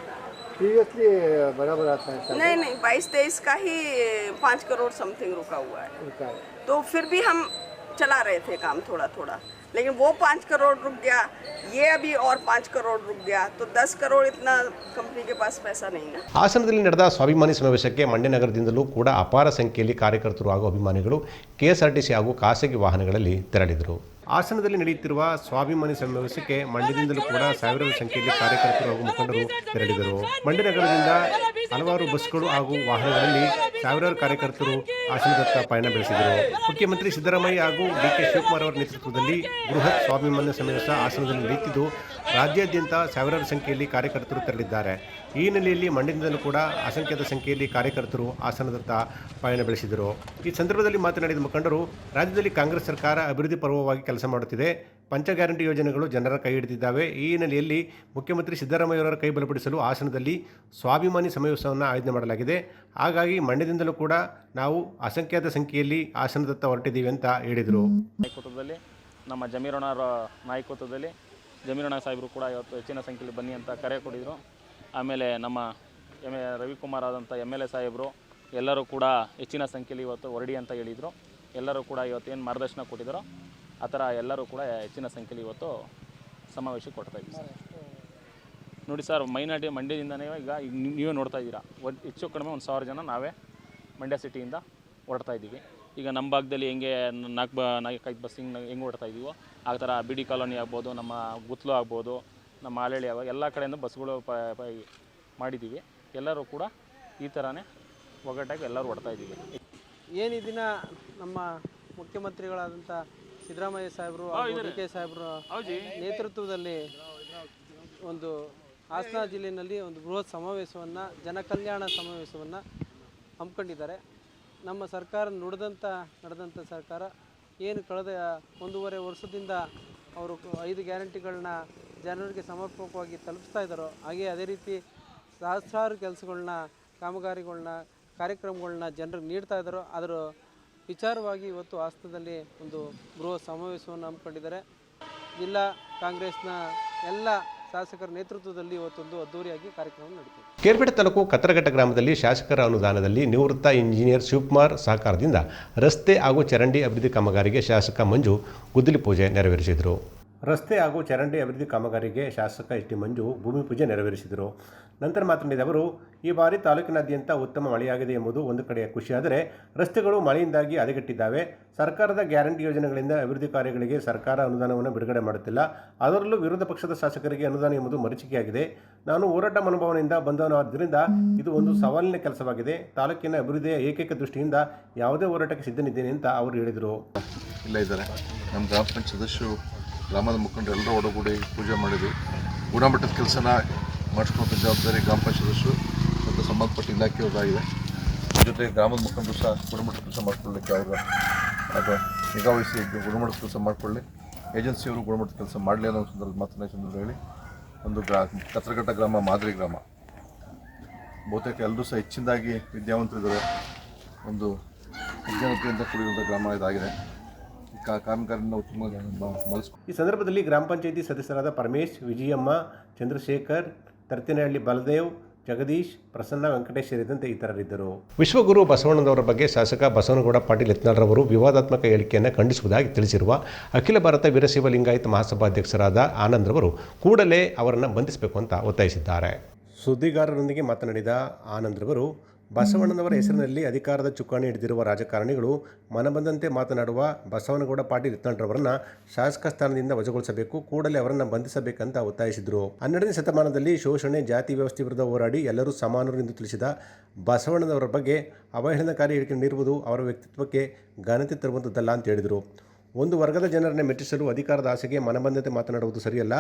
प्रीवियसली बराबर आता है सब नहीं नहीं बाईस तेईस का ही पाँच करोड़ समथिंग रुका हुआ है उनका है। तो फिर भी हम चला रहे थे काम थोड़ा थोड़ा लेकिन वो पाँच करोड़ रुक गया ये अभी और पाँच करोड़ रुक गया तो दस करोड़ इतना कंपनी के पास पैसा नहीं ना ಹಾಸನದಲ್ಲಿ ನಡೆದ ಸ್ವಾಭಿಮಾನಿ ಸಮಾವೇಶಕ್ಕೆ ಮಂಡ್ಯ ನಗರದಿಂದಲೂ ಕೂಡ ಅಪಾರ ಸಂಖ್ಯೆಯಲ್ಲಿ ಕಾರ್ಯಕರ್ತರು ಹಾಗೂ ಅಭಿಮಾನಿಗಳು ಕೆಎಸ್ಆರ್ಟಿಸಿ ಹಾಗೂ ಖಾಸಗಿ ವಾಹನಗಳಲ್ಲಿ ತೆರಳಿದರು ಹಾಸನದಲ್ಲಿ ನಡೆಯುತ್ತಿರುವ ಸ್ವಾಭಿಮಾನಿ ಸಮಾವೇಶಕ್ಕೆ ಮಂಡ್ಯದಿಂದಲೂ ಕೂಡ ಸಾವಿರಾರು ಸಂಖ್ಯೆಯಲ್ಲಿ ಕಾರ್ಯಕರ್ತರು ಹಾಗೂ ಮುಖಂಡರು ತೆರಳಿದರು. ಮಂಡ್ಯ ನಗರದಿಂದ ಹಲವಾರು ಬಸ್ಗಳು ಹಾಗೂ ವಾಹನಗಳಲ್ಲಿ ಸಾವಿರಾರು ಕಾರ್ಯಕರ್ತರು ಹಾಸನದತ್ತ ಪಯಣ ಬೆಳೆಸಿದರು. ಮುಖ್ಯಮಂತ್ರಿ ಸಿದ್ದರಾಮಯ್ಯ ಹಾಗೂ ಡಿ ಕೆ ಶಿವಕುಮಾರ್ ಅವರ ನೇತೃತ್ವದಲ್ಲಿ ಬೃಹತ್ ಸ್ವಾಭಿಮಾನ್ಯ ಸಮಾವೇಶ ಹಾಸನದಲ್ಲಿ ನಡೆಯುತ್ತಿದ್ದು ರಾಜ್ಯಾದ್ಯಂತ ಸಾವಿರಾರು ಸಂಖ್ಯೆಯಲ್ಲಿ ಕಾರ್ಯಕರ್ತರು ತೆರಳಿದ್ದಾರೆ. ಈ ಹಿನ್ನೆಲೆಯಲ್ಲಿ ಮಂಡ್ಯದಿಂದಲೂ ಕೂಡ ಅಸಂಖ್ಯಾತ ಸಂಖ್ಯೆಯಲ್ಲಿ ಕಾರ್ಯಕರ್ತರು ಆಸನದತ್ತ ಪಯಣ ಬೆಳೆಸಿದರು. ಈ ಸಂದರ್ಭದಲ್ಲಿ ಮಾತನಾಡಿದ ಮುಖಂಡರು, ರಾಜ್ಯದಲ್ಲಿ ಕಾಂಗ್ರೆಸ್ ಸರ್ಕಾರ ಅಭಿವೃದ್ಧಿ ಪರ್ವವಾಗಿ ಕೆಲಸ ಮಾಡುತ್ತಿದೆ. ಪಂಚ ಗ್ಯಾರಂಟಿ ಯೋಜನೆಗಳು ಜನರ ಕೈ ಹಿಡಿದಿದ್ದಾವೆ. ಈ ಹಿನ್ನೆಲೆಯಲ್ಲಿ ಮುಖ್ಯಮಂತ್ರಿ ಸಿದ್ದರಾಮಯ್ಯವರ ಕೈ ಬಲಪಡಿಸಲು ಹಾಸನದಲ್ಲಿ ಸ್ವಾಭಿಮಾನಿ ಸಮಾವೇಶವನ್ನು ಆಯೋಜನೆ ಮಾಡಲಾಗಿದೆ. ಹಾಗಾಗಿ ಮಂಡ್ಯದಿಂದಲೂ ಕೂಡ ನಾವು ಅಸಂಖ್ಯಾತ ಸಂಖ್ಯೆಯಲ್ಲಿ ಆಸನದತ್ತ ಹೊರಟಿದ್ದೀವಿ ಅಂತ ಹೇಳಿದರು. ನಮ್ಮ ಜಮೀರಣ್ಣರ ನಾಯಕತ್ವದಲ್ಲಿ ಜಮೀರಣ್ಣ ಸಾಹೇಬರು ಕೂಡ ಇವತ್ತು ಹೆಚ್ಚಿನ ಸಂಖ್ಯೆಯಲ್ಲಿ ಬನ್ನಿ ಅಂತ ಕರೆ ಕೊಟ್ಟಿದ್ರು ಆಮೇಲೆ ನಮ್ಮ ಎಂ ಎ ರವಿಕುಮಾರ್ ಆದಂಥ ಎಂ ಎಲ್ ಎ ಸಾಹೇಬರು ಎಲ್ಲರೂ ಕೂಡ ಹೆಚ್ಚಿನ ಸಂಖ್ಯೆಯಲ್ಲಿ ಇವತ್ತು ಹೊರಡಿ ಅಂತ ಹೇಳಿದರು. ಎಲ್ಲರೂ ಕೂಡ ಇವತ್ತು ಏನು ಮಾರ್ಗದರ್ಶನ ಕೊಟ್ಟಿದ್ದಾರೋ ಆ ಥರ ಎಲ್ಲರೂ ಕೂಡ ಹೆಚ್ಚಿನ ಸಂಖ್ಯೆಯಲ್ಲಿ ಇವತ್ತು ಸಮಾವೇಶಕ್ಕೆ ಕೊಡ್ತಾ ಇದ್ದೀವಿ ಸರ್. ನೋಡಿ ಸರ್ ಮೈನಾಡಿ ಮಂಡ್ಯದಿಂದನೇ ಈಗ ಈಗ ನೀವೇ ನೋಡ್ತಾ ಇದ್ದೀರಾ. ಹೆಚ್ಚು ಕಡಿಮೆ ಒಂದು ಸಾವಿರ ಜನ ನಾವೇ ಮಂಡ್ಯ ಸಿಟಿಯಿಂದ ಹೊರಡ್ತಾ ಇದ್ದೀವಿ. ಈಗ ನಮ್ಮ ಭಾಗದಲ್ಲಿ ಹೆಂಗೆ ನಾಲ್ಕು ಬ ನಾಲ್ಕೈದು ಬಸ್ ಹಿಂಗೆ ಹೆಂಗೆ ಓಡ್ತಾ ಇದೀವೋ ಆ ಥರ ಬಿ ಡಿ ಕಾಲೋನಿ ಆಗ್ಬೋದು ನಮ್ಮ ಗುತ್ಲು ಆಗ್ಬೋದು ನಮ್ಮ ಆಲಳಿ ಆಗ ಎಲ್ಲ ಕಡೆಯಿಂದ ಬಸ್ಗಳು ಪ ಪ- ಮಾಡಿದ್ದೀವಿ. ಎಲ್ಲರೂ ಕೂಡ ಈ ಥರನೇ ಒಗ್ಗಟ್ಟಾಗಿ ಎಲ್ಲರೂ ಓಡ್ತಾ ಇದ್ದೀವಿ ಏನು ನಮ್ಮ ಮುಖ್ಯಮಂತ್ರಿಗಳಾದಂಥ ಸಿದ್ದರಾಮಯ್ಯ ಸಾಹೇಬರು ಡಿ ಕೆ ಸಾಹೇಬರು ನೇತೃತ್ವದಲ್ಲಿ ಒಂದು ಹಾಸನ ಜಿಲ್ಲೆಯಲ್ಲಿ ಒಂದು ಬೃಹತ್ ಸಮಾವೇಶವನ್ನು ಜನಕಲ್ಯಾಣ ಸಮಾವೇಶವನ್ನು ಹಮ್ಮಿಕೊಂಡಿದ್ದಾರೆ. ನಮ್ಮ ಸರ್ಕಾರ ನುಡಿದಂಥ ನಡೆದಂಥ ಸರ್ಕಾರ ಏನು ಕಳೆದ ಒಂದೂವರೆ ವರ್ಷದಿಂದ ಅವರು ಐದು ಗ್ಯಾರಂಟಿಗಳನ್ನ ಜನರಿಗೆ ಸಮರ್ಪಕವಾಗಿ ತಲುಪಿಸ್ತಾ ಇದ್ದಾರೋ, ಹಾಗೆ ಅದೇ ರೀತಿ ಸಹಸ್ರಾರು ಕೆಲಸಗಳನ್ನ ಕಾಮಗಾರಿಗಳನ್ನ ಕಾರ್ಯಕ್ರಮಗಳನ್ನ ಜನರಿಗೆ ನೀಡ್ತಾ ಇದ್ದಾರೋ, ಅದರ ವಿಚಾರವಾಗಿ ಇವತ್ತು ಆಸ್ತದಲ್ಲಿ ಒಂದು ಬೃಹತ್ ಸಮಾವೇಶವನ್ನು ಹಮ್ಮಿಕೊಂಡಿದ್ದಾರೆ. ಜಿಲ್ಲಾ ಕಾಂಗ್ರೆಸ್ನ ಎಲ್ಲ ಶಾಸಕರ ನೇತೃತ್ವದಲ್ಲಿ ಇವತ್ತೊಂದು ಅದ್ದೂರಿಯಾಗಿ ಕಾರ್ಯಕ್ರಮ ನಡೆಯಿತು ಕೇರ್ಪೇಟೆ ತಾಲೂಕು ಕತ್ತರಘಟ್ಟ ಗ್ರಾಮದಲ್ಲಿ ಶಾಸಕರ ಅನುದಾನದಲ್ಲಿ ನಿವೃತ್ತ ಇಂಜಿನಿಯರ್ ಶಿವಕುಮಾರ್ ಸಹಕಾರದಿಂದ ರಸ್ತೆ ಹಾಗೂ ಚರಂಡಿ ಅಭಿವೃದ್ಧಿ ಕಾಮಗಾರಿಗೆ ಶಾಸಕ ಮಂಜು ಗುದ್ದಲಿ ಪೂಜೆ ನೆರವೇರಿಸಿದರು. ರಸ್ತೆ ಹಾಗೂ ಚರಂಡಿ ಅಭಿವೃದ್ಧಿ ಕಾಮಗಾರಿಗೆ ಶಾಸಕ ಎಚ್ ಟಿ ಮಂಜು ಭೂಮಿ ಪೂಜೆ ನೆರವೇರಿಸಿದರು. ನಂತರ ಮಾತನಾಡಿದ ಅವರು, ಈ ಬಾರಿ ತಾಲೂಕಿನಾದ್ಯಂತ ಉತ್ತಮ ಮಳೆಯಾಗಿದೆ ಎಂಬುದು ಒಂದು ಕಡೆಯ ಖುಷಿಯಾದರೆ ರಸ್ತೆಗಳು ಮಳೆಯಿಂದಾಗಿ ಹದಗೆಟ್ಟಿದ್ದಾವೆ. ಸರ್ಕಾರದ ಗ್ಯಾರಂಟಿ ಯೋಜನೆಗಳಿಂದ ಅಭಿವೃದ್ಧಿ ಕಾರ್ಯಗಳಿಗೆ ಸರ್ಕಾರ ಅನುದಾನವನ್ನು ಬಿಡುಗಡೆ ಮಾಡುತ್ತಿಲ್ಲ. ಅದರಲ್ಲೂ ವಿರೋಧ ಪಕ್ಷದ ಶಾಸಕರಿಗೆ ಅನುದಾನ ಎಂಬುದು ಮರೀಚಿಕೆಯಾಗಿದೆ. ನಾನು ಹೋರಾಟ ಮನೋಭಾವನೆಯಿಂದ ಬಂದವನಾದ್ದರಿಂದ ಇದು ಒಂದು ಸವಾಲಿನ ಕೆಲಸವಾಗಿದೆ. ತಾಲೂಕಿನ ಅಭಿವೃದ್ಧಿಯ ಏಕೈಕ ದೃಷ್ಟಿಯಿಂದ ಯಾವುದೇ ಹೋರಾಟಕ್ಕೆ ಸಿದ್ಧನಿದ್ದೇನೆ ಅಂತ ಅವರು ಹೇಳಿದರು. ಇಲ್ಲ ಇದ್ದಾರೆ. ನಮ್ಮ ಗ್ರಾಮ ಪಂಚಾಯತ್ ಸದಸ್ಯರು ಗ್ರಾಮದ ಮುಖಂಡರು ಎಲ್ಲರೂ ಒಡಗೂಡಿ ಪೂಜೆ ಮಾಡಿದ್ವಿ. ಗುಣಮಟ್ಟದ ಕೆಲಸನ ಮಾಡಿಸ್ಕೊಂಡ ಜವಾಬ್ದಾರಿ ಗ್ರಾಮ ಪಂಚಾಯತ್ ಸದಸ್ಯರು ಮತ್ತು ಸಂಬಂಧಪಟ್ಟ ಇಲಾಖೆಯವ್ರದ್ದಾಗಿದೆ. ಜೊತೆ ಗ್ರಾಮದ ಮುಖಂಡರು ಸಹ ಗುಣಮಟ್ಟದ ಕೆಲಸ ಮಾಡಿಕೊಳ್ಳಿಕ್ಕೆ ಅವರು ಅದು ನಿಗಾವಹಿಸಿ ಗುಣಮಟ್ಟದ ಕೆಲಸ ಮಾಡಿಕೊಳ್ಳಿ. ಏಜೆನ್ಸಿಯವರು ಗುಣಮಟ್ಟದ ಕೆಲಸ ಮಾಡಲಿ ಅನ್ನೋ ಸಂದರ್ಭ ಮಾತನ್ನ ಸಂದರ್ಭ ಹೇಳಿ, ಒಂದು ಗ್ರಾ, ಕತ್ರಘಟ್ಟ ಗ್ರಾಮ, ಮಾದರಿ ಗ್ರಾಮ. ಬಹುತೇಕ ಎಲ್ಲರೂ ಸಹ ಹೆಚ್ಚಿನದಾಗಿ ವಿದ್ಯಾವಂತರಿದ್ದಾರೆ. ಒಂದು ವಿಜ್ಞಾನತೆಯಿಂದ ಕೂಡಿರುವಂಥ ಗ್ರಾಮ ಇದಾಗಿದೆ. ಈ ಕಾ ಕಾಮಗಾರಿನ ನಾವು ತುಂಬ ಬಳಸ್ಕೊಂಡು ಈ ಸಂದರ್ಭದಲ್ಲಿ ಗ್ರಾಮ ಪಂಚಾಯಿತಿ ಸದಸ್ಯರಾದ ಪರಮೇಶ್ ವಿಜಯಮ್ಮ ಚಂದ್ರಶೇಖರ್ ತರ್ತಿನಹಳ್ಳಿ ಬಲದೇವ್ ಜಗದೀಶ್ ಪ್ರಸನ್ನ ವೆಂಕಟೇಶ್ ಸೇರಿದಂತೆ ಇತರರಿದ್ದರು. ವಿಶ್ವಗುರು ಬಸವಣ್ಣನವರ ಬಗ್ಗೆ ಶಾಸಕ ಬಸವನಗೌಡ ಪಾಟೀಲ್ ಯತ್ನಾಳ್ರವರು ವಿವಾದಾತ್ಮಕ ಹೇಳಿಕೆಯನ್ನು ಖಂಡಿಸುವುದಾಗಿ ತಿಳಿಸಿರುವ ಅಖಿಲ ಭಾರತ ವೀರಶೈವ ಲಿಂಗಾಯತ ಮಹಾಸಭಾಧ್ಯಕ್ಷರಾದ ಆನಂದ್ರವರು ಕೂಡಲೇ ಅವರನ್ನು ಬಂಧಿಸಬೇಕು ಅಂತ ಒತ್ತಾಯಿಸಿದ್ದಾರೆ. ಸುದ್ದಿಗಾರರೊಂದಿಗೆ ಮಾತನಾಡಿದ ಆನಂದ್ರವರು ಬಸವಣ್ಣನವರ ಹೆಸರಿನಲ್ಲಿ ಅಧಿಕಾರದ ಚುಕ್ಕಾಣಿ ಹಿಡಿದಿರುವ ರಾಜಕಾರಣಿಗಳು ಮನಬಂದಂತೆ ಮಾತನಾಡುವ ಬಸವನಗೌಡ ಪಾಟೀಲ್ ಯತ್ನಾಳ್ರವರನ್ನ ಶಾಸಕ ಸ್ಥಾನದಿಂದ ವಜಾಗೊಳಿಸಬೇಕು, ಕೂಡಲೇ ಅವರನ್ನು ಬಂಧಿಸಬೇಕಂತ ಒತ್ತಾಯಿಸಿದರು. ಹನ್ನೆರಡನೇ ಶತಮಾನದಲ್ಲಿ ಶೋಷಣೆ, ಜಾತಿ ವ್ಯವಸ್ಥೆ ವಿರುದ್ಧ ಹೋರಾಡಿ ಎಲ್ಲರೂ ಸಮಾನರು ಎಂದು ತಿಳಿಸಿದ ಬಸವಣ್ಣನವರ ಬಗ್ಗೆ ಅವಹೇಳನಕಾರಿ ಹೇಳಿಕೆ ನೀಡುವುದು ಅವರ ವ್ಯಕ್ತಿತ್ವಕ್ಕೆ ಘನತೆ ತರುವಂಥದ್ದಲ್ಲ ಅಂತ ಹೇಳಿದರು. ಒಂದು ವರ್ಗದ ಜನರನ್ನು ಮೆಚ್ಚಿಸಲು ಅಧಿಕಾರದ ಆಸೆಗೆ ಮನಬಂದಂತೆ ಮಾತನಾಡುವುದು ಸರಿಯಲ್ಲ.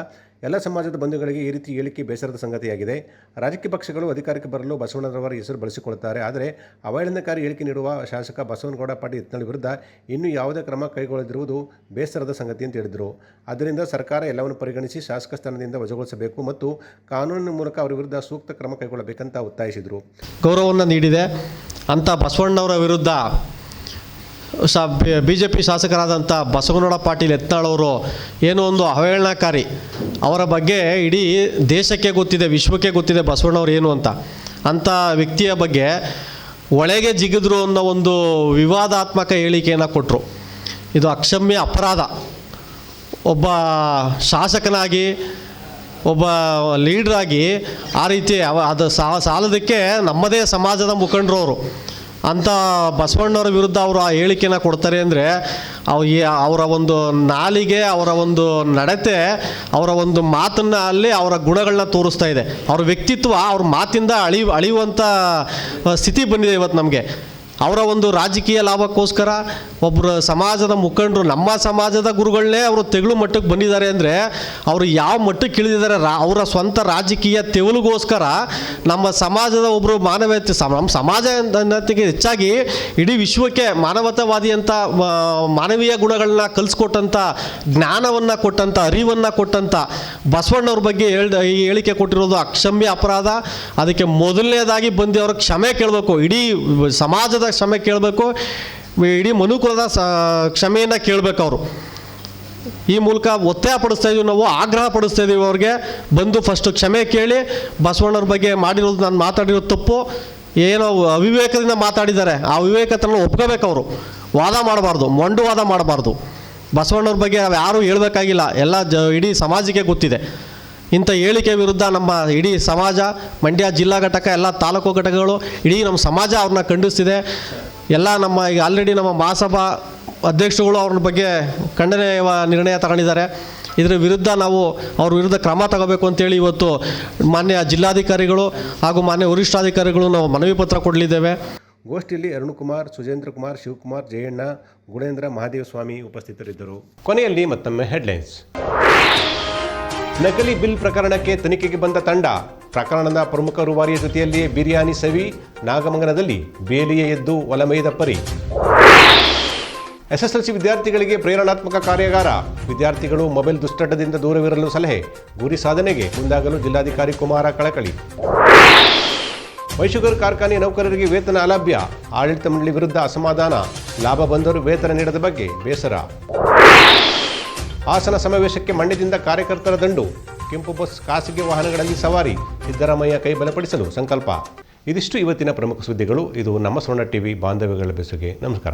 ಎಲ್ಲ ಸಮಾಜದ ಬಂಧುಗಳಿಗೆ ಈ ರೀತಿ ಹೇಳಿಕೆ ಬೇಸರದ ಸಂಗತಿಯಾಗಿದೆ. ರಾಜಕೀಯ ಪಕ್ಷಗಳು ಅಧಿಕಾರಕ್ಕೆ ಬರಲು ಬಸವಣ್ಣನವರ ಹೆಸರು ಬಳಸಿಕೊಳ್ಳುತ್ತಾರೆ. ಆದರೆ ಅವಹೇಳನಕಾರಿ ಹೇಳಿಕೆ ನೀಡುವ ಶಾಸಕ ಬಸವನಗೌಡ ಪಾಟೀಲ್ ಯತ್ನಾಳ್ ವಿರುದ್ಧ ಇನ್ನೂ ಯಾವುದೇ ಕ್ರಮ ಕೈಗೊಳ್ಳದಿರುವುದು ಬೇಸರದ ಸಂಗತಿ ಅಂತ ಹೇಳಿದರು. ಆದ್ದರಿಂದ ಸರ್ಕಾರ ಎಲ್ಲವನ್ನು ಪರಿಗಣಿಸಿ ಶಾಸಕ ಸ್ಥಾನದಿಂದ ವಜಾಗೊಳಿಸಬೇಕು ಮತ್ತು ಕಾನೂನಿನ ಮೂಲಕ ಅವರ ವಿರುದ್ಧ ಸೂಕ್ತ ಕ್ರಮ ಕೈಗೊಳ್ಳಬೇಕಂತ ಒತ್ತಾಯಿಸಿದರು. ಗೌರವವನ್ನು ನೀಡಿದೆ. ಅಂತ ಬಸವಣ್ಣವರ ವಿರುದ್ಧ ಸ ಬಿ ಜೆ ಪಿ ಶಾಸಕರಾದಂಥ ಬಸವನಗೌಡ ಪಾಟೀಲ್ ಎತ್ತಾಳವರು ಏನೋ ಒಂದು ಅವಹೇಳನಕಾರಿ. ಅವರ ಬಗ್ಗೆ ಇಡೀ ದೇಶಕ್ಕೆ ಗೊತ್ತಿದೆ, ವಿಶ್ವಕ್ಕೆ ಗೊತ್ತಿದೆ ಬಸವಣ್ಣವ್ರು ಏನು ಅಂತ. ಅಂಥ ವ್ಯಕ್ತಿಯ ಬಗ್ಗೆ ಒಳಗೆ ಜಿಗಿದ್ರು ಅನ್ನೋ ಒಂದು ವಿವಾದಾತ್ಮಕ ಹೇಳಿಕೆಯನ್ನು ಕೊಟ್ಟರು ಇದು ಅಕ್ಷಮ್ಯ ಅಪರಾಧ. ಒಬ್ಬ ಶಾಸಕನಾಗಿ, ಒಬ್ಬ ಲೀಡ್ರಾಗಿ ಆ ರೀತಿ ಅದು ಸಾಲದಕ್ಕೆ ನಮ್ಮದೇ ಸಮಾಜದ ಮುಖಂಡರು ಅವರು. ಅಂಥ ಬಸವಣ್ಣವ್ರ ವಿರುದ್ಧ ಅವರು ಆ ಹೇಳಿಕೆನ ಕೊಡ್ತಾರೆ ಅಂದರೆ ಅವ ಅವರ ಒಂದು ನಾಲಿಗೆ, ಅವರ ಒಂದು ನಡತೆ, ಅವರ ಒಂದು ಮಾತನ್ನು ಅಲ್ಲಿ ಅವರ ಗುಣಗಳನ್ನ ತೋರಿಸ್ತಾ ಇದೆ. ಅವ್ರ ವ್ಯಕ್ತಿತ್ವ, ಅವ್ರ ಮಾತಿಂದ ಅಳಿ ಅಳಿಯುವಂಥ ಸ್ಥಿತಿ ಬಂದಿದೆ ಇವತ್ತು ನಮಗೆ. ಅವರ ಒಂದು ರಾಜಕೀಯ ಲಾಭಕ್ಕೋಸ್ಕರ ಒಬ್ಬರು ಸಮಾಜದ ಮುಖಂಡರು, ನಮ್ಮ ಸಮಾಜದ ಗುರುಗಳನ್ನೇ ಅವರು ತೆಗಳು ಮಟ್ಟಕ್ಕೆ ಬಂದಿದ್ದಾರೆ ಅಂದರೆ ಅವರು ಯಾವ ಮಟ್ಟಕ್ಕೆ ಇಳಿದಿದ್ದಾರೆ, ರಾ, ಅವರ ಸ್ವಂತ ರಾಜಕೀಯ ತೆವಲಿಗೋಸ್ಕರ ನಮ್ಮ ಸಮಾಜದ ಒಬ್ಬರು ಮಾನವೀಯತೆ ನಮ್ಮ ಸಮಾಜ ಹೆಚ್ಚಾಗಿ ಇಡೀ ವಿಶ್ವಕ್ಕೆ ಮಾನವತಾವಾದಿ ಅಂತ ಮಾನವೀಯ ಗುಣಗಳನ್ನ ಕಲಿಸ್ಕೊಟ್ಟಂಥ ಜ್ಞಾನವನ್ನು ಕೊಟ್ಟಂಥ ಅರಿವನ್ನು ಕೊಟ್ಟಂಥ ಬಸವಣ್ಣವ್ರ ಬಗ್ಗೆ ಹೇಳ್ದ, ಈ ಹೇಳಿಕೆ ಕೊಟ್ಟಿರೋದು ಅಕ್ಷಮ್ಯ ಅಪರಾಧ. ಅದಕ್ಕೆ ಮೊದಲನೇದಾಗಿ ಬಂದು ಅವ್ರ ಕ್ಷಮೆ ಕೇಳಬೇಕು. ಇಡೀ ಸಮಾಜದ ಕ್ಷಮೆ ಕೇಳಬೇಕು. ಇಡೀ ಮನುಕುಲದ ಸ ಕ್ಷಮೆಯನ್ನು ಕೇಳಬೇಕು ಅವರು ಈ ಮೂಲಕ ಒತ್ತಾಯ ಪಡಿಸ್ತಾ ಇದೀವಿ ನಾವು, ಆಗ್ರಹ ಪಡಿಸ್ತಾ ಇದೀವಿ ಅವ್ರಿಗೆ. ಬಂದು ಫಸ್ಟು ಕ್ಷಮೆ ಕೇಳಿ, ಬಸವಣ್ಣವ್ರ ಬಗ್ಗೆ ಮಾಡಿರೋದು ನಾನು ಮಾತಾಡಿರೋದು ತಪ್ಪು. ಏನೋ ಅವಿವೇಕದಿಂದ ಮಾತಾಡಿದ್ದಾರೆ. ಆ ಅವಿವೇಕತನ ಒಪ್ಕೋಬೇಕು ಅವರು ವಾದ ಮಾಡಬಾರ್ದು ಮೊಂಡು ವಾದ ಮಾಡಬಾರ್ದು. ಬಸವಣ್ಣವ್ರ ಬಗ್ಗೆ ನಾವು ಯಾರೂ ಹೇಳಬೇಕಾಗಿಲ್ಲ. ಎಲ್ಲ ಜ ಇಡೀ ಸಮಾಜಕ್ಕೆ ಗೊತ್ತಿದೆ. ಇಂಥ ಹೇಳಿಕೆ ವಿರುದ್ಧ ನಮ್ಮ ಇಡೀ ಸಮಾಜ, ಮಂಡ್ಯ ಜಿಲ್ಲಾ ಘಟಕ, ಎಲ್ಲ ತಾಲೂಕು ಘಟಕಗಳು, ಇಡೀ ನಮ್ಮ ಸಮಾಜ ಅವ್ರನ್ನ ಖಂಡಿಸ್ತಿದೆ. ಎಲ್ಲ ನಮ್ಮ ಈಗ ಆಲ್ರೆಡಿ ನಮ್ಮ ಮಹಾಸಭಾ ಅಧ್ಯಕ್ಷಗಳು ಅವ್ರ ಬಗ್ಗೆ ಖಂಡನೆ ನಿರ್ಣಯ ತಗೊಂಡಿದ್ದಾರೆ. ಇದರ ವಿರುದ್ಧ ನಾವು ಅವ್ರ ವಿರುದ್ಧ ಕ್ರಮ ತಗೋಬೇಕು ಅಂತೇಳಿ ಇವತ್ತು ಮಾನ್ಯ ಜಿಲ್ಲಾಧಿಕಾರಿಗಳು ಹಾಗೂ ಮಾನ್ಯ ವರಿಷ್ಠಾಧಿಕಾರಿಗಳು ನಾವು ಮನವಿ ಪತ್ರ ಕೊಡಲಿದ್ದೇವೆ. ಗೋಷ್ಠಿಯಲ್ಲಿ ಅರುಣಕುಮಾರ್, ಸುಜೇಂದ್ರ ಕುಮಾರ್, ಶಿವಕುಮಾರ್, ಜಯಣ್ಣ, ಗುಣೇಂದ್ರ ಮಹಾದೇವ ಸ್ವಾಮಿ ಉಪಸ್ಥಿತರಿದ್ದರು. ಕೊನೆಯಲ್ಲಿ ಮತ್ತೊಮ್ಮೆ ಹೆಡ್ಲೈನ್ಸ್ ನಕಲಿ ಬಿಲ್ ಪ್ರಕರಣಕ್ಕೆ ತನಿಖೆಗೆ ಬಂದ ತಂಡ, ಪ್ರಕರಣದ ಪ್ರಮುಖ ರೂವಾರಿಯ ಜೊತೆಯಲ್ಲಿ ಬಿರಿಯಾನಿ ಸವಿ, ನಾಗಮಂಗನದಲ್ಲಿ ಬೇಲಿಯೇ ಎದ್ದು ಒಲಮೈದ ಪರಿ. ಎಸ್ಎಸ್ಎಲ್ಸಿ ವಿದ್ಯಾರ್ಥಿಗಳಿಗೆ ಪ್ರೇರಣಾತ್ಮಕ ಕಾರ್ಯಾಗಾರ. ವಿದ್ಯಾರ್ಥಿಗಳು ಮೊಬೈಲ್ ದುಶ್ಚಟದಿಂದ ದೂರವಿರಲು ಸಲಹೆ. ಗುರಿ ಸಾಧನೆಗೆ ಮುಂದಾಗಲು ಜಿಲ್ಲಾಧಿಕಾರಿ ಕುಮಾರ ಕಳಕಳಿ. ಮೈಶುಗರ್ ಕಾರ್ಖಾನೆ ನೌಕರರಿಗೆ ವೇತನ ಅಲಭ್ಯ. ಆಡಳಿತ ಮಂಡಳಿ ವಿರುದ್ಧ ಅಸಮಾಧಾನ. ಲಾಭ ಬಂದರೂ ವೇತನ ನೀಡದ ಬಗ್ಗೆ ಬೇಸರ. ಹಾಸನ ಸಮಾವೇಶಕ್ಕೆ ಮಂಡ್ಯದಿಂದ ಕಾರ್ಯಕರ್ತರ ದಂಡು. ಕೆಂಪು ಬಸ್ ಖಾಸಗಿ ವಾಹನಗಳಲ್ಲಿ ಸವಾರಿ. ಸಿದ್ದರಾಮಯ್ಯ ಕೈ ಬಲಪಡಿಸಲು ಸಂಕಲ್ಪ. ಇದಿಷ್ಟು ಇವತ್ತಿನ ಪ್ರಮುಖ ಸುದ್ದಿಗಳು. ಇದು ನಮ್ಮ ಸ್ವರ್ಣ ಟಿವಿ ಬಾಂಧವ್ಯಗಳ ಬೆಸುಗೆ. ನಮಸ್ಕಾರ.